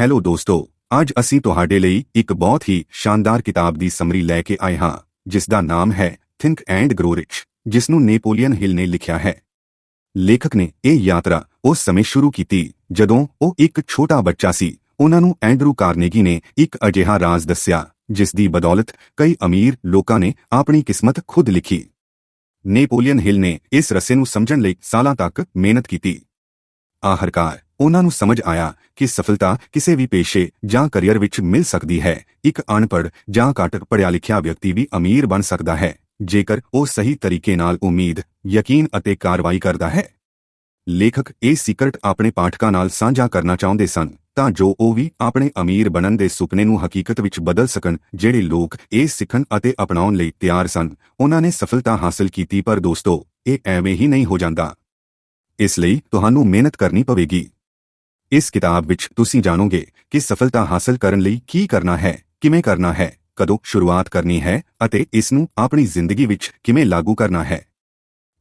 Hello ਦੋਸਤੋ, ਅੱਜ ਅਸੀਂ ਤੁਹਾਡੇ ਲਈ ਇੱਕ ਬਹੁਤ ਹੀ ਸ਼ਾਨਦਾਰ ਕਿਤਾਬ ਦੀ ਸਮਰੀ ਲੈ ਕੇ ਆਏ ਹਾਂ, ਜਿਸ ਦਾ ਨਾਮ ਹੈ ਥਿੰਕ ਐਂਡ ਗਰੋ ਰਿਚ ਜਿਸ ਨੂੰ ਨੇਪੋਲੀਅਨ ਹਿਲ ਨੇ ਲਿਖਿਆ ਹੈ। ਲੇਖਕ ਨੇ ਇਹ ਯਾਤਰਾ ਉਸ ਸਮੇਂ ਸ਼ੁਰੂ ਕੀਤੀ ਜਦੋਂ ਉਹ ਇੱਕ ਛੋਟਾ ਬੱਚਾ ਸੀ। ਉਹਨਾਂ ਨੂੰ ਐਂਡਰੂ ਕਾਰਨੇਗੀ ਨੇ ਇੱਕ ਅਜਿਹਾ ਰਾਜ਼ ਦੱਸਿਆ, ਜਿਸ ਦੀ ਬਦੌਲਤ ਕਈ ਅਮੀਰ ਲੋਕਾਂ ਨੇ ਆਪਣੀ ਕਿਸਮਤ ਖੁਦ ਲਿਖੀ। ਨੇਪੋਲੀਅਨ ਹਿਲ ਨੇ ਇਸ ਰਸੇ ਨੂੰ ਸਮਝਣ ਲਈ ਸਾਲਾਂ ਤੱਕ ਮਿਹਨਤ ਕੀਤੀ। ਆਖਰਕਾਰ ਉਹਨਾਂ ਨੂੰ ਸਮਝ ਆਇਆ ਕਿ ਸਫਲਤਾ ਕਿਸੇ ਵੀ ਪੇਸ਼ੇ ਜਾਂ ਕੈਰੀਅਰ ਵਿੱਚ ਮਿਲ ਸਕਦੀ ਹੈ। ਇੱਕ ਅਨਪੜ੍ਹ ਜਾਂ ਘੱਟ ਪੜ੍ਹਿਆ ਲਿਖਿਆ ਵਿਅਕਤੀ ਵੀ ਅਮੀਰ ਬਣ ਸਕਦਾ ਹੈ, ਜੇਕਰ ਉਹ ਸਹੀ ਤਰੀਕੇ ਨਾਲ ਉਮੀਦ, ਯਕੀਨ ਅਤੇ ਕਾਰਵਾਈ ਕਰਦਾ ਹੈ। ਲੇਖਕ, ਇਹ ਸੀਕਰਟ ਆਪਣੇ ਪਾਠਕਾਂ ਨਾਲ ਸਾਂਝਾ ਕਰਨਾ ਚਾਹੁੰਦੇ ਸਨ ਤਾਂ ਜੋ ਉਹ ਵੀ ਆਪਣੇ ਅਮੀਰ ਬਣਨ ਦੇ ਸੁਪਨੇ ਨੂੰ ਹਕੀਕਤ ਵਿੱਚ ਬਦਲ ਸਕਣ, ਜਿਹੜੇ ਲੋਕ ਇਹ ਸਿੱਖਣ ਅਤੇ ਅਪਣਾਉਣ ਲਈ ਤਿਆਰ ਸਨ। ਉਹਨਾਂ ਨੇ ਸਫਲਤਾ ਹਾਸਲ ਕੀਤੀ, ਪਰ ਦੋਸਤੋ, ਇਹ ਐਵੇਂ ਹੀ ਨਹੀਂ ਹੋ ਜਾਂਦਾ। ਇਸ ਲਈ ਤੁਹਾਨੂੰ ਮਿਹਨਤ ਕਰਨੀ ਪਵੇਗੀ। ਇਸ ਕਿਤਾਬ ਵਿੱਚ ਤੁਸੀਂ ਜਾਣੋਗੇ ਕਿ ਸਫਲਤਾ ਹਾਸਲ ਕਰਨ ਲਈ ਕੀ ਕਰਨਾ ਹੈ, ਕਿਵੇਂ ਕਰਨਾ ਹੈ, ਕਦੋਂ ਸ਼ੁਰੂਆਤ ਕਰਨੀ ਹੈ ਅਤੇ ਇਸ ਨੂੰ ਆਪਣੀ ਜ਼ਿੰਦਗੀ ਵਿੱਚ ਕਿਵੇਂ ਲਾਗੂ ਕਰਨਾ ਹੈ।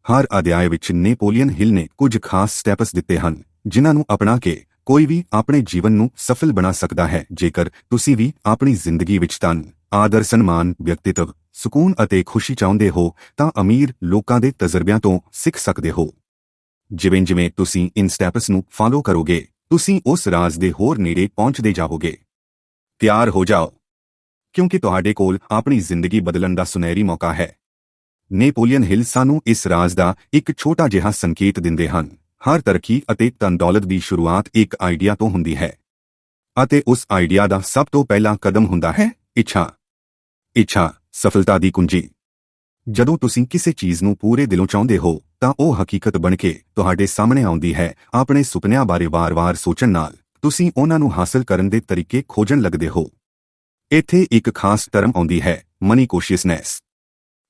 ਹਰ ਅਧਿਆਇ ਵਿੱਚ ਨੇਪੋਲੀਅਨ ਹਿਲ ਨੇ ਕੁਝ ਖਾਸ ਸਟੈਪਸ ਦਿੱਤੇ ਹਨ, ਜਿਨ੍ਹਾਂ ਨੂੰ ਅਪਣਾ ਕੇ ਕੋਈ ਵੀ ਆਪਣੇ ਜੀਵਨ ਨੂੰ ਸਫਲ ਬਣਾ ਸਕਦਾ ਹੈ, ਜੇਕਰ ਤੁਸੀਂ ਵੀ ਆਪਣੀ ਜ਼ਿੰਦਗੀ ਵਿੱਚ ਤਨ ਆਦਰ, ਸਨਮਾਨ, ਵਿਅਕਤੀਤਵ, ਸਕੂਨ ਅਤੇ ਖੁਸ਼ੀ ਚਾਹੁੰਦੇ ਹੋ, ਤਾਂ ਅਮੀਰ ਲੋਕਾਂ ਦੇ ਤਜਰਬਿਆਂ ਤੋਂ ਸਿੱਖ ਸਕਦੇ ਹੋ। ਜਿਵੇਂ ਜਿਵੇਂ ਤੁਸੀਂ ਇਨ ਸਟੈਪਸ ਨੂੰ ਫਾਲੋ ਕਰੋਗੇ ਤੁਸੀਂ ਉਸ ਰਾਜ਼ ਦੇ ਹੋਰ ਨੇੜੇ ਪਹੁੰਚਦੇ ਜਾਓਗੇ। ਤਿਆਰ ਹੋ ਜਾਓ। ਕਿਉਂਕਿ ਤੁਹਾਡੇ ਕੋਲ ਆਪਣੀ ਜ਼ਿੰਦਗੀ ਬਦਲਣ ਦਾ ਸੁਨਹਿਰੀ ਮੌਕਾ ਹੈ। ਨੇਪੋਲੀਅਨ ਹਿਲ ਸਾਨੂੰ ਇਸ ਰਾਜ਼ ਦਾ ਇੱਕ ਛੋਟਾ ਜਿਹਾ ਸੰਕੇਤ ਦਿੰਦੇ ਹਨ। ਹਰ ਤਰੱਕੀ ਅਤੇ ਧਨ ਦੌਲਤ ਦੀ ਸ਼ੁਰੂਆਤ ਇੱਕ ਆਈਡੀਆ ਤੋਂ ਹੁੰਦੀ ਹੈ। ਅਤੇ ਉਸ ਆਈਡੀਆ ਦਾ ਸਭ ਤੋਂ ਪਹਿਲਾ ਕਦਮ ਹੁੰਦਾ ਹੈ ਇੱਛਾ। ਇੱਛਾ, ਸਫਲਤਾ ਦੀ ਕੁੰਜੀ। ਜਦੋਂ ਤੁਸੀਂ ਕਿਸੇ ਚੀਜ਼ ਨੂੰ ਪੂਰੇ ਦਿਲੋਂ ਚਾਹੁੰਦੇ ਹੋ, ਤਾਂ ਉਹ ਹਕੀਕਤ ਬਣ ਕੇ ਤੁਹਾਡੇ ਸਾਹਮਣੇ ਆਉਂਦੀ ਹੈ, ਆਪਣੇ ਸੁਪਨਿਆਂ ਬਾਰੇ ਵਾਰ-ਵਾਰ ਸੋਚਣ ਨਾਲ। ਤੁਸੀਂ ਉਹਨਾਂ ਨੂੰ ਹਾਸਲ ਕਰਨ ਦੇ ਤਰੀਕੇ ਖੋਜਣ ਲੱਗਦੇ ਹੋ। ਇੱਥੇ ਇੱਕ ਖਾਸ ਟਰਮ ਆਉਂਦੀ ਹੈ ਮਨੀ ਕੋਸ਼ੀਅਸਨੈਸ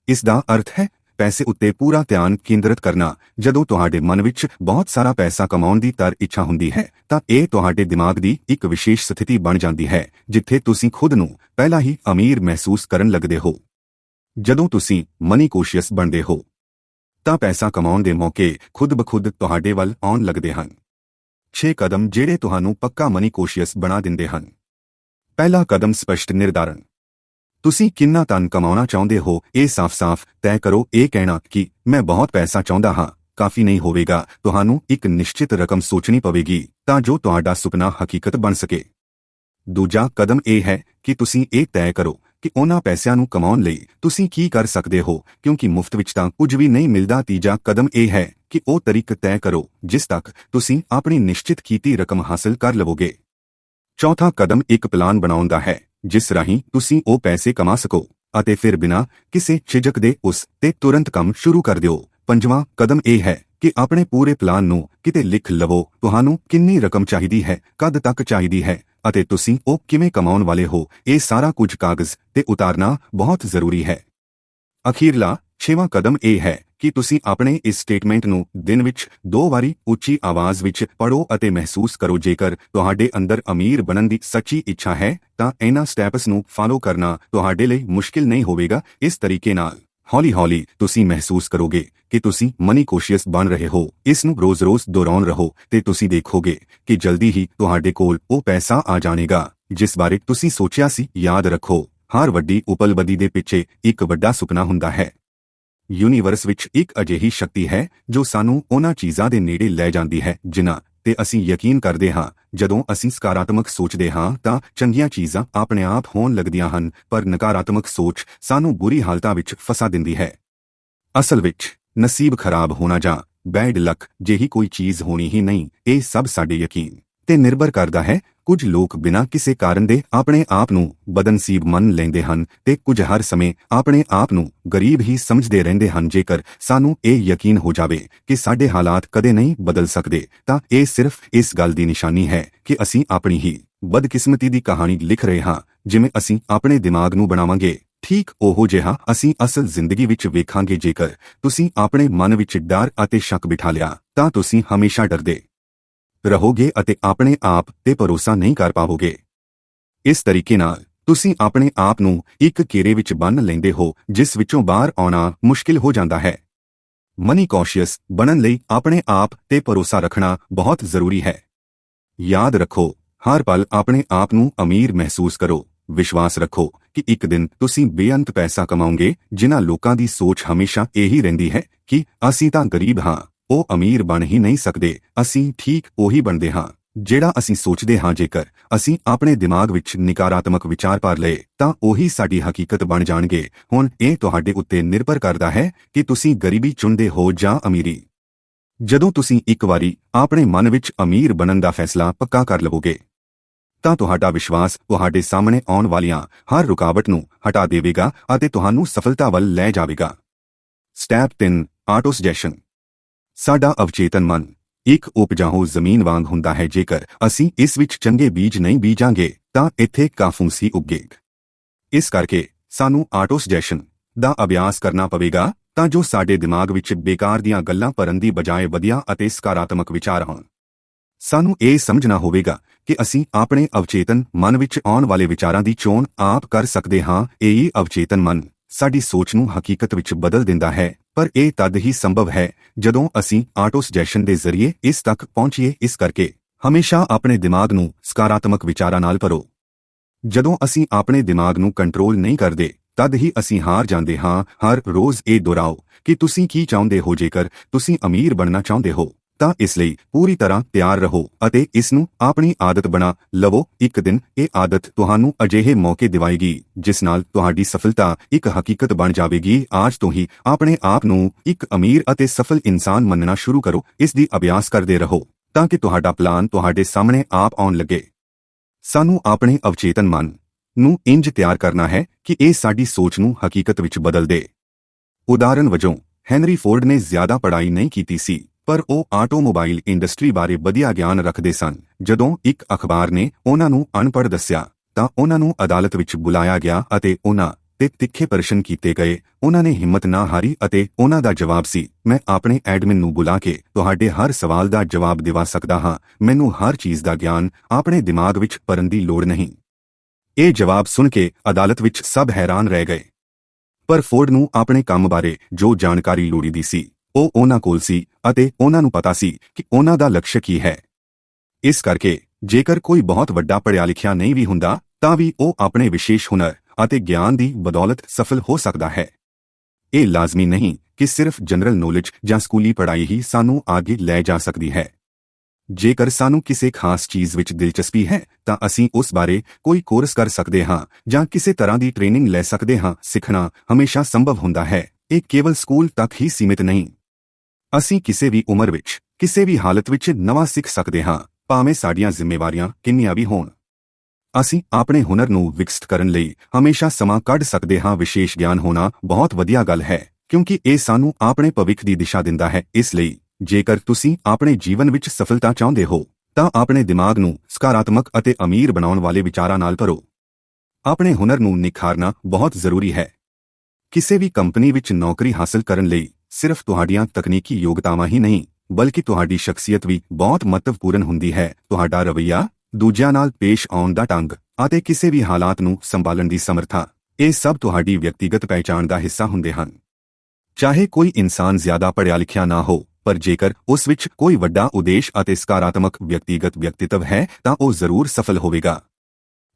ਇਸ ਦਾ ਅਰਥ ਹੈ, ਪੈਸੇ ਉੱਤੇ ਪੂਰਾ ਧਿਆਨ ਕੇਂਦਰਿਤ ਕਰਨਾ। ਜਦੋਂ ਤੁਹਾਡੇ ਮਨ ਵਿੱਚ ਬਹੁਤ ਸਾਰਾ ਪੈਸਾ ਕਮਾਉਣ ਦੀ ਤਰ ਇੱਛਾ ਹੁੰਦੀ ਹੈ, ਤਾਂ ਇਹ ਤੁਹਾਡੇ ਦਿਮਾਗ ਦੀ ਇੱਕ ਵਿਸ਼ੇਸ਼ ਸਥਿਤੀ ਬਣ ਜਾਂਦੀ ਹੈ, ਜਿੱਥੇ ਤੁਸੀਂ ਖੁਦ ਨੂੰ ਪਹਿਲਾਂ ਹੀ ਅਮੀਰ ਮਹਿਸੂਸ ਕਰਨ ਲੱਗਦੇ ਹੋ। ਜਦੋਂ ਤੁਸੀਂ ਮਨੀ ਕੋਸ਼ੀਅਸ ਬਣਦੇ ਹੋ, ਤਾਂ ਪੈਸਾ ਕਮਾਉਣ ਦੇ ਮੌਕੇ ਖੁਦ ਬਖੁਦ ਤੁਹਾਡੇ ਵੱਲ ਆਉਣ ਲੱਗਦੇ ਹਨ। 6 ਕਦਮ ਜਿਹੜੇ ਤੁਹਾਨੂੰ ਪੱਕਾ ਮਨੀ ਕੋਸ਼ੀਅਸ ਬਣਾ ਦਿੰਦੇ ਹਨ। ਪਹਿਲਾ ਕਦਮ ਸਪਸ਼ਟ ਨਿਰਧਾਰਨ। ਤੁਸੀਂ ਕਿੰਨਾ ਧਨ ਕਮਾਉਣਾ ਚਾਹੁੰਦੇ ਹੋ, ਇਹ ਸਾਫ਼-ਸਾਫ਼ ਤੈਅ ਕਰੋ, ਇਹ ਕਹਿਣਾ ਕਿ ਮੈਂ ਬਹੁਤ ਪੈਸਾ ਚਾਹੁੰਦਾ ਹਾਂ, ਕਾਫੀ ਨਹੀਂ ਹੋਵੇਗਾ, ਤੁਹਾਨੂੰ ਇੱਕ ਨਿਸ਼ਚਿਤ ਰਕਮ ਸੋਚਣੀ ਪਵੇਗੀ, ਤਾਂ ਜੋ ਤੁਹਾਡਾ ਸੁਪਨਾ ਹਕੀਕਤ ਬਣ ਸਕੇ। ਦੂਜਾ ਕਦਮ ਇਹ ਹੈ ਕਿ ਤੁਸੀਂ ਇਹ ਤੈਅ ਕਰੋ ਕਿ ਉਹਨਾਂ ਪੈਸਿਆਂ ਨੂੰ ਕਮਾਉਣ ਲਈ ਤੁਸੀਂ ਕੀ ਕਰ ਸਕਦੇ ਹੋ, ਕਿਉਂਕਿ ਮੁਫਤ ਵਿੱਚ ਤਾਂ ਕੁਝ ਵੀ ਨਹੀਂ ਮਿਲਦਾ। ਤੀਜਾ ਕਦਮ ਇਹ ਹੈ ਕਿ ਉਹ ਤਰੀਕ ਤੈਅ ਕਰੋ, ਜਿਸ ਤੱਕ ਤੁਸੀਂ ਆਪਣੀ ਨਿਸ਼ਚਿਤ ਕੀਤੀ ਰਕਮ ਹਾਸਲ ਕਰ ਲਵੋਗੇ। ਚੌਥਾ ਕਦਮ ਇੱਕ ਪਲਾਨ ਬਣਾਉਣ ਦਾ ਹੈ, ਜਿਸ ਰਾਹੀਂ ਤੁਸੀਂ ਉਹ ਪੈਸੇ ਕਮਾ ਸਕੋ ਅਤੇ ਫਿਰ ਬਿਨਾਂ ਕਿਸੇ ਛਿਜਕ ਦੇ ਉਸ ਤੇ ਤੁਰੰਤ ਕੰਮ ਸ਼ੁਰੂ ਕਰ ਦਿਓ। ਪੰਜਵਾਂ ਕਦਮ ਇਹ ਹੈ ਕਿ ਆਪਣੇ ਪੂਰੇ ਪਲਾਨ ਨੂੰ ਕਿਤੇ ਲਿਖ ਲਵੋ, ਤੁਹਾਨੂੰ ਕਿੰਨੀ ਰਕਮ ਚਾਹੀਦੀ ਹੈ, ਕਦ ਤੱਕ ਚਾਹੀਦੀ ਹੈ, ਅਤੇ ਤੁਸੀਂ ਉਹ ਕਿਵੇਂ ਕਮਾਉਣ ਵਾਲੇ ਹੋ? ਇਹ ਸਾਰਾ ਕੁਝ ਕਾਗਜ਼ ਤੇ ਉਤਾਰਨਾ ਬਹੁਤ ਜ਼ਰੂਰੀ ਹੈ। ਅਖੀਰਲਾ, ਛੇਵਾਂ ਕਦਮ ਇਹ ਹੈ ਕਿ ਤੁਸੀਂ ਆਪਣੇ ਇਸ ਸਟੇਟਮੈਂਟ ਨੂੰ ਦਿਨ ਵਿੱਚ ਦੋ ਵਾਰੀ ਉੱਚੀ ਆਵਾਜ਼ ਵਿੱਚ ਪੜੋ ਅਤੇ ਮਹਿਸੂਸ ਕਰੋ, ਜੇਕਰ ਤੁਹਾਡੇ ਅੰਦਰ ਅਮੀਰ ਬਣਨ ਦੀ ਸੱਚੀ ਇੱਛਾ ਹੈ, ਤਾਂ ਇਹਨਾਂ ਸਟੈਪਸ ਨੂੰ ਫਾਲੋ ਕਰਨਾ ਤੁਹਾਡੇ ਲਈ ਮੁਸ਼ਕਿਲ ਨਹੀਂ ਹੋਵੇਗਾ। ਇਸ ਤਰੀਕੇ ਨਾਲ। ਹੌਲੀ-ਹੌਲੀ ਤੁਸੀਂ ਮਹਿਸੂਸ ਕਰੋਗੇ ਕਿ ਤੁਸੀਂ ਮਨੀ ਕੋਸ਼ੀਅਸ ਬਣ ਰਹੇ ਹੋ। ਇਸ ਨੂੰ ਰੋਜ਼-ਰੋਜ਼ ਦੁਹਰਾਉਣ ਰਹੋ ਤੇ ਤੁਸੀਂ ਦੇਖੋਗੇ ਕਿ ਜਲਦੀ ਹੀ ਤੁਹਾਡੇ ਕੋਲ ਉਹ ਪੈਸਾ ਆ ਜਾਣੇਗਾ, ਜਿਸ ਬਾਰੇ ਤੁਸੀਂ ਸੋਚਿਆ ਸੀ। ਯਾਦ ਰੱਖੋ, ਹਰ ਵੱਡੀ ਉਪਲਬਧੀ ਦੇ ਪਿੱਛੇ ਇੱਕ ਵੱਡਾ ਸੁਪਨਾ ਹੁੰਦਾ ਹੈ। ਯੂਨੀਵਰਸ ਵਿੱਚ ਇੱਕ ਅਜਿਹੀ ਸ਼ਕਤੀ ਹੈ ਜੋ ਸਾਨੂੰ ਉਹਨਾਂ ਚੀਜ਼ਾਂ ਦੇ ਨੇੜੇ ਲੈ ਜਾਂਦੀ ਹੈ, ਜਿਨ੍ਹਾਂ ਤੇ ਅਸੀਂ ਯਕੀਨ ਕਰਦੇ ਹਾਂ ਜਦੋਂ ਅਸੀਂ ਸਕਾਰਾਤਮਕ ਸੋਚਦੇ ਹਾਂ ਤਾਂ ਚੰਗੀਆਂ ਚੀਜ਼ਾਂ ਆਪਣੇ ਆਪ ਹੋਣ ਲੱਗਦੀਆਂ ਹਨ, ਪਰ ਨਕਾਰਾਤਮਕ ਸੋਚ ਸਾਨੂੰ ਬੁਰੀ ਹਾਲਤਾਂ ਵਿੱਚ ਫਸਾ ਦਿੰਦੀ ਹੈ। ਅਸਲ ਵਿੱਚ, ਨਸੀਬ ਖਰਾਬ ਹੋਣਾ ਜਾਂ ਬੈਡ ਲੱਕ ਜਿਹੀ ਕੋਈ ਚੀਜ਼ ਹੋਣੀ ਹੀ ਨਹੀਂ, ਇਹ ਸਭ ਸਾਡੇ ਯਕੀਨ। ਤੇ ਨਿਰਭਰ ਕਰਦਾ ਹੈ। ਕੁਝ ਲੋਕ ਬਿਨਾਂ ਕਿਸੇ ਕਾਰਨ ਦੇ ਆਪਣੇ ਆਪ ਨੂੰ ਬਦਨਸੀਬ ਮੰਨ ਲੈਂਦੇ ਹਨ ਤੇ ਕੁਝ ਹਰ ਸਮੇਂ ਆਪਣੇ ਆਪ ਨੂੰ ਗਰੀਬ ਹੀ ਸਮਝਦੇ ਰਹਿੰਦੇ ਹਨ। ਜੇਕਰ ਸਾਨੂੰ ਇਹ ਯਕੀਨ ਹੋ ਜਾਵੇ ਕਿ ਸਾਡੇ ਹਾਲਾਤ ਕਦੇ ਨਹੀਂ ਬਦਲ ਸਕਦੇ, ਤਾਂ ਇਹ ਸਿਰਫ ਇਸ ਗੱਲ ਦੀ ਨਿਸ਼ਾਨੀ ਹੈ ਕਿ ਅਸੀਂ ਆਪਣੀ ਹੀ ਬਦਕਿਸਮਤੀ ਦੀ ਕਹਾਣੀ ਲਿਖ ਰਹੇ ਹਾਂ, ਜਿਵੇਂ ਅਸੀਂ ਆਪਣੇ ਦਿਮਾਗ ਨੂੰ ਬਣਾਵਾਂਗੇ। ਠੀਕ ਉਹੋ ਜਿਹਾ ਅਸੀਂ ਅਸਲ ਜ਼ਿੰਦਗੀ ਵਿੱਚ ਵੇਖਾਂਗੇ। ਜੇਕਰ ਤੁਸੀਂ ਆਪਣੇ ਮਨ ਵਿੱਚ ਡਰ ਅਤੇ ਸ਼ੱਕ ਬਿਠਾ ਲਿਆ, ਤਾਂ ਤੁਸੀਂ ਹਮੇਸ਼ਾ ਡਰਦੇ। ਰਹੋਗੇ ਅਤੇ ਆਪਣੇ ਆਪ ਤੇ ਭਰੋਸਾ ਨਹੀਂ ਕਰ ਪਾਵੋਗੇ। ਇਸ ਤਰੀਕੇ ਨਾਲ ਤੁਸੀਂ ਆਪਣੇ ਆਪ ਨੂੰ ਇੱਕ ਘੇਰੇ ਵਿੱਚ ਬੰਨ ਲੈਂਦੇ ਹੋ, ਜਿਸ ਵਿੱਚੋਂ ਬਾਹਰ ਆਉਣਾ ਮੁਸ਼ਕਿਲ ਹੋ ਜਾਂਦਾ ਹੈ। ਮਨੀ ਕੌਸ਼ੀਅਸ ਬਣਨ ਲਈ ਆਪਣੇ ਆਪ ਤੇ ਭਰੋਸਾ ਰੱਖਣਾ ਬਹੁਤ ਜ਼ਰੂਰੀ ਹੈ। ਯਾਦ ਰੱਖੋ, ਹਰ ਪਲ ਆਪਣੇ ਆਪ ਨੂੰ ਅਮੀਰ ਮਹਿਸੂਸ ਕਰੋ। ਵਿਸ਼ਵਾਸ ਰੱਖੋ ਕਿ ਇੱਕ ਦਿਨ ਤੁਸੀਂ ਬੇਅੰਤ ਪੈਸਾ ਕਮਾਓਗੇ, ਜਿਨ੍ਹਾਂ ਲੋਕਾਂ ਦੀ ਸੋਚ ਹਮੇਸ਼ਾ ਇਹੀ ਰਹਿੰਦੀ ਹੈ ਕਿ ਅਸੀਂ ਤਾਂ ਗਰੀਬ ਹਾਂ। ਉਹ ਅਮੀਰ ਬਣ ਹੀ ਨਹੀਂ ਸਕਦੇ। ਅਸੀਂ ਠੀਕ ਉਹੀ ਬਣਦੇ ਹਾਂ, ਜਿਹੜਾ ਅਸੀਂ ਸੋਚਦੇ ਹਾਂ ਜੇਕਰ ਅਸੀਂ ਆਪਣੇ ਦਿਮਾਗ ਵਿੱਚ ਨਕਾਰਾਤਮਕ ਵਿਚਾਰ ਭਰ ਲਏ, ਤਾਂ ਉਹੀ ਸਾਡੀ ਹਕੀਕਤ ਬਣ ਜਾਣਗੇ। ਹੁਣ ਇਹ ਤੁਹਾਡੇ ਉੱਤੇ ਨਿਰਭਰ ਕਰਦਾ ਹੈ ਕਿ ਤੁਸੀਂ ਗਰੀਬੀ ਚੁਣਦੇ ਹੋ ਜਾਂ ਅਮੀਰੀ। ਜਦੋਂ ਤੁਸੀਂ ਇੱਕ ਵਾਰੀ ਆਪਣੇ ਮਨ ਵਿੱਚ ਅਮੀਰ ਬਣਨ ਦਾ ਫੈਸਲਾ ਪੱਕਾ ਕਰ ਲਵੋਗੇ, ਤਾਂ ਤੁਹਾਡਾ ਵਿਸ਼ਵਾਸ ਤੁਹਾਡੇ ਸਾਹਮਣੇ ਆਉਣ ਵਾਲੀਆਂ ਹਰ ਰੁਕਾਵਟ ਨੂੰ ਹਟਾ ਦੇਵੇਗਾ ਅਤੇ ਤੁਹਾਨੂੰ ਸਫਲਤਾ ਵੱਲ ਲੈ ਜਾਵੇਗਾ। ਸਟੈਪ 3 ਆਟੋ ਸੁਜੈਸ਼ਨ ਸਾਡਾ ਅਵਚੇਤਨ ਮਨ ਇੱਕ ਉਪਜਾਊ ਜ਼ਮੀਨ ਵਾਂਗ ਹੁੰਦਾ ਹੈ, ਜੇਕਰ ਅਸੀਂ ਇਸ ਵਿੱਚ ਚੰਗੇ ਬੀਜ ਨਹੀਂ ਬੀਜਾਂਗੇ, ਤਾਂ ਇੱਥੇ ਕਾਫੂਸੀ ਉੱਗੇਗੀ ਇਸ ਕਰਕੇ ਸਾਨੂੰ ਆਟੋ ਸੁਜੈਸ਼ਨ ਦਾ ਅਭਿਆਸ ਕਰਨਾ ਪਵੇਗਾ, ਤਾਂ ਜੋ ਸਾਡੇ ਦਿਮਾਗ ਵਿੱਚ ਬੇਕਾਰ ਦੀਆਂ ਗੱਲਾਂ ਭਰਨ ਦੀ ਬਜਾਏ ਵਧੀਆ ਅਤੇ ਸਕਾਰਾਤਮਕ ਵਿਚਾਰ ਹੋਣ। ਸਾਨੂੰ ਇਹ ਸਮਝਣਾ ਹੋਵੇਗਾ ਕਿ ਅਸੀਂ ਆਪਣੇ ਅਵਚੇਤਨ ਮਨ ਵਿੱਚ ਆਉਣ ਵਾਲੇ ਵਿਚਾਰਾਂ ਦੀ ਚੋਣ ਆਪ ਕਰ ਸਕਦੇ ਹਾਂ। ਇਹ ਹੀ ਅਵਚੇਤਨ ਮਨ ਸਾਡੀ ਸੋਚ ਨੂੰ ਹਕੀਕਤ ਵਿੱਚ ਬਦਲ ਦਿੰਦਾ ਹੈ। ਪਰ ਇਹ ਤਦ ਹੀ ਸੰਭਵ ਹੈ ਜਦੋਂ ਅਸੀਂ ਆਟੋ ਸੁਜੈਸ਼ਨ ਦੇ ਜ਼ਰੀਏ ਇਸ ਤੱਕ ਪਹੁੰਚੀਏ, ਇਸ ਕਰਕੇ। ਹਮੇਸ਼ਾ ਆਪਣੇ ਦਿਮਾਗ ਨੂੰ ਸਕਾਰਾਤਮਕ ਵਿਚਾਰਾਂ ਨਾਲ ਭਰੋ। ਜਦੋਂ ਅਸੀਂ ਆਪਣੇ ਦਿਮਾਗ ਨੂੰ ਕੰਟਰੋਲ ਨਹੀਂ ਕਰਦੇ, ਤਦ ਹੀ ਅਸੀਂ ਹਾਰ ਜਾਂਦੇ ਹਾਂ, ਹਰ ਰੋਜ਼ ਇਹ ਦੁਹਰਾਓ ਕਿ ਤੁਸੀਂ ਕੀ ਚਾਹੁੰਦੇ ਹੋ ਜੇਕਰ ਤੁਸੀਂ ਅਮੀਰ ਬਣਨਾ ਚਾਹੁੰਦੇ ਹੋ। ਤਾਂ ਇਸ ਲਈ ਪੂਰੀ ਤਰ੍ਹਾਂ ਤਿਆਰ ਰਹੋ ਅਤੇ ਇਸ ਨੂੰ ਆਪਣੀ ਆਦਤ ਬਣਾ ਲਵੋ। ਇੱਕ ਦਿਨ ਇਹ ਆਦਤ ਤੁਹਾਨੂੰ ਅਜਿਹੇ ਮੌਕੇ ਦਿਵਾਏਗੀ ਜਿਸ ਨਾਲ ਤੁਹਾਡੀ ਸਫਲਤਾ ਇੱਕ ਹਕੀਕਤ ਬਣ ਜਾਵੇਗੀ। ਅੱਜ ਤੋਂ ਹੀ ਆਪਣੇ ਆਪ ਨੂੰ ਇੱਕ ਅਮੀਰ ਅਤੇ ਸਫਲ ਇਨਸਾਨ ਮੰਨਣਾ ਸ਼ੁਰੂ ਕਰੋ। ਇਸ ਦੀ ਅਭਿਆਸ ਕਰਦੇ ਰਹੋ ਤਾਂ ਕਿ ਤੁਹਾਡਾ ਪਲਾਨ ਤੁਹਾਡੇ ਸਾਹਮਣੇ ਆਪ ਆਉਣ ਲੱਗੇ। ਸਾਨੂੰ ਆਪਣੇ ਅਵਚੇਤਨ ਮਨ ਨੂੰ ਇੰਜ ਤਿਆਰ ਕਰਨਾ ਹੈ ਕਿ ਇਹ ਸਾਡੀ ਸੋਚ ਨੂੰ ਹਕੀਕਤ ਵਿੱਚ ਬਦਲ ਦੇ। ਉਦਾਹਰਨ ਵਜੋਂ, ਹੈਨਰੀ ਫੋਰਡ ਨੇ ਜ਼ਿਆਦਾ ਪੜ੍ਹਾਈ ਨਹੀਂ ਕੀਤੀ ਸੀ। ਪਰ ਉਹ ਆਟੋਮੋਬਾਈਲ ਇੰਡਸਟਰੀ ਬਾਰੇ ਵਧੀਆ ਗਿਆਨ ਰੱਖਦੇ ਸਨ। ਜਦੋਂ ਇੱਕ ਅਖਬਾਰ ਨੇ ਉਹਨਾਂ ਨੂੰ ਅਨਪੜ੍ਹ ਦੱਸਿਆ, ਤਾਂ ਉਹਨਾਂ ਨੂੰ ਅਦਾਲਤ ਵਿੱਚ ਬੁਲਾਇਆ ਗਿਆ ਅਤੇ ਉਹਨਾਂ ਤੇ ਤਿੱਖੇ ਪ੍ਰਸ਼ਨ ਕੀਤੇ ਗਏ। ਉਹਨਾਂ ਨੇ ਹਿੰਮਤ ਨਾ ਹਾਰੀ ਅਤੇ ਉਹਨਾਂ ਦਾ ਜਵਾਬ ਸੀ, ਮੈਂ ਆਪਣੇ ਐਡਮਿਨ ਨੂੰ ਬੁਲਾ ਕੇ ਤੁਹਾਡੇ ਹਰ ਸਵਾਲ ਦਾ ਜਵਾਬ ਦਿਵਾ ਸਕਦਾ ਹਾਂ। ਮੈਨੂੰ ਹਰ ਚੀਜ਼ ਦਾ ਗਿਆਨ ਆਪਣੇ ਦਿਮਾਗ ਵਿੱਚ ਭਰਨ ਦੀ ਲੋੜ ਨਹੀਂ ਇਹ ਜਵਾਬ ਸੁਣ ਕੇ ਅਦਾਲਤ ਵਿੱਚ ਸਭ ਹੈਰਾਨ ਰਹਿ ਗਏ। ਪਰ ਫੋਰਡ ਨੂੰ ਆਪਣੇ ਕੰਮ ਬਾਰੇ ਜੋ ਜਾਣਕਾਰੀ ਲੋੜੀਦੀ ਸੀ ਉਹ ਉਹਨਾਂ ਕੋਲ ਸੀ ਅਤੇ ਉਹਨਾਂ ਨੂੰ ਪਤਾ ਸੀ ਕਿ ਉਹਨਾਂ ਦਾ ਲਕਸ਼ ਕੀ ਹੈ। ਇਸ ਕਰਕੇ ਜੇਕਰ ਕੋਈ ਬਹੁਤ ਵੱਡਾ ਪੜ੍ਹਿਆ ਲਿਖਿਆ ਨਹੀਂ ਵੀ ਹੁੰਦਾ, ਤਾਂ ਵੀ ਉਹ ਆਪਣੇ ਵਿਸ਼ੇਸ਼ ਹੁਨਰ ਅਤੇ ਗਿਆਨ ਦੀ ਬਦੌਲਤ ਸਫਲ ਹੋ ਸਕਦਾ ਹੈ। ਇਹ ਲਾਜ਼ਮੀ ਨਹੀਂ ਕਿ ਸਿਰਫ ਜਨਰਲ ਨੌਲੇਜ ਜਾਂ ਸਕੂਲੀ ਪੜ੍ਹਾਈ ਹੀ ਸਾਨੂੰ ਅੱਗੇ ਲੈ ਜਾ ਸਕਦੀ ਹੈ। ਜੇਕਰ ਸਾਨੂੰ ਕਿਸੇ ਖਾਸ ਚੀਜ਼ ਵਿੱਚ ਦਿਲਚਸਪੀ ਹੈ, ਤਾਂ ਅਸੀਂ ਉਸ ਬਾਰੇ ਕੋਈ ਕੋਰਸ ਕਰ ਸਕਦੇ ਹਾਂ ਜਾਂ ਕਿਸੇ ਤਰ੍ਹਾਂ ਦੀ ਟ੍ਰੇਨਿੰਗ ਲੈ ਸਕਦੇ ਹਾਂ ਸਿੱਖਣਾ ਹਮੇਸ਼ਾ ਸੰਭਵ ਹੁੰਦਾ ਹੈ। ਇਹ ਕੇਵਲ ਸਕੂਲ ਤੱਕ ਹੀ ਸੀਮਿਤ ਨਹੀਂ। ਅਸੀਂ ਕਿਸੇ ਵੀ ਉਮਰ ਵਿੱਚ, ਕਿਸੇ ਵੀ ਹਾਲਤ ਵਿੱਚ ਨਵਾਂ ਸਿੱਖ ਸਕਦੇ ਹਾਂ, ਭਾਵੇਂ ਸਾਡੀਆਂ ਜ਼ਿੰਮੇਵਾਰੀਆਂ ਕਿੰਨੀਆਂ ਵੀ ਹੋਣ। ਅਸੀਂ ਆਪਣੇ ਹੁਨਰ ਨੂੰ ਵਿਕਸਿਤ ਕਰਨ ਲਈ ਹਮੇਸ਼ਾ ਸਮਾਂ ਕੱਢ ਸਕਦੇ ਹਾਂ, ਵਿਸ਼ੇਸ਼ ਗਿਆਨ ਹੋਣਾ ਬਹੁਤ ਵਧੀਆ ਗੱਲ ਹੈ, ਕਿਉਂਕਿ ਇਹ ਸਾਨੂੰ ਆਪਣੇ ਭਵਿੱਖ ਦੀ ਦਿਸ਼ਾ ਦਿੰਦਾ ਹੈ, ਇਸ ਲਈ ਜੇਕਰ ਤੁਸੀਂ ਆਪਣੇ ਜੀਵਨ ਵਿੱਚ ਸਫਲਤਾ ਚਾਹੁੰਦੇ ਹੋ, ਤਾਂ ਆਪਣੇ ਦਿਮਾਗ ਨੂੰ ਸਕਾਰਾਤਮਕ ਅਤੇ ਅਮੀਰ ਬਣਾਉਣ ਵਾਲੇ ਵਿਚਾਰਾਂ ਨਾਲ ਭਰੋ। ਆਪਣੇ ਹੁਨਰ ਨੂੰ ਨਿਖਾਰਨਾ ਬਹੁਤ ਜ਼ਰੂਰੀ ਹੈ। ਕਿਸੇ ਵੀ ਕੰਪਨੀ ਵਿੱਚ ਨੌਕਰੀ ਹਾਸਲ ਕਰਨ ਲਈ ਸਿਰਫ ਤੁਹਾਡੀਆਂ ਤਕਨੀਕੀ ਯੋਗਤਾਵਾਂ ਹੀ ਨਹੀਂ, ਬਲਕਿ ਤੁਹਾਡੀ ਸ਼ਖਸੀਅਤ ਵੀ ਬਹੁਤ ਮਹੱਤਵਪੂਰਨ ਹੁੰਦੀ ਹੈ। ਤੁਹਾਡਾ ਰਵੱਈਆ ਦੂਜਿਆਂ ਨਾਲ ਪੇਸ਼ ਆਉਣ ਦਾ ਢੰਗ ਅਤੇ ਕਿਸੇ ਵੀ ਹਾਲਾਤ ਨੂੰ ਸੰਭਾਲਣ ਦੀ ਸਮਰੱਥਾ, ਇਹ ਸਭ ਤੁਹਾਡੀ ਵਿਅਕਤੀਗਤ ਪਹਿਚਾਣ ਦਾ ਹਿੱਸਾ ਹੁੰਦੇ ਹਨ। ਚਾਹੇ ਕੋਈ ਇਨਸਾਨ ਜ਼ਿਆਦਾ ਪੜ੍ਹਿਆ ਲਿਖਿਆ ਨਾ ਹੋ, ਪਰ ਜੇਕਰ ਉਸ ਵਿੱਚ ਕੋਈ ਵੱਡਾ ਉਦੇਸ਼ ਅਤੇ ਸਕਾਰਾਤਮਕ ਵਿਅਕਤੀਗਤ ਵਿਅਕਤੀਤਵ ਹੈ, ਤਾਂ ਉਹ ਜ਼ਰੂਰ ਸਫਲ ਹੋਵੇਗਾ।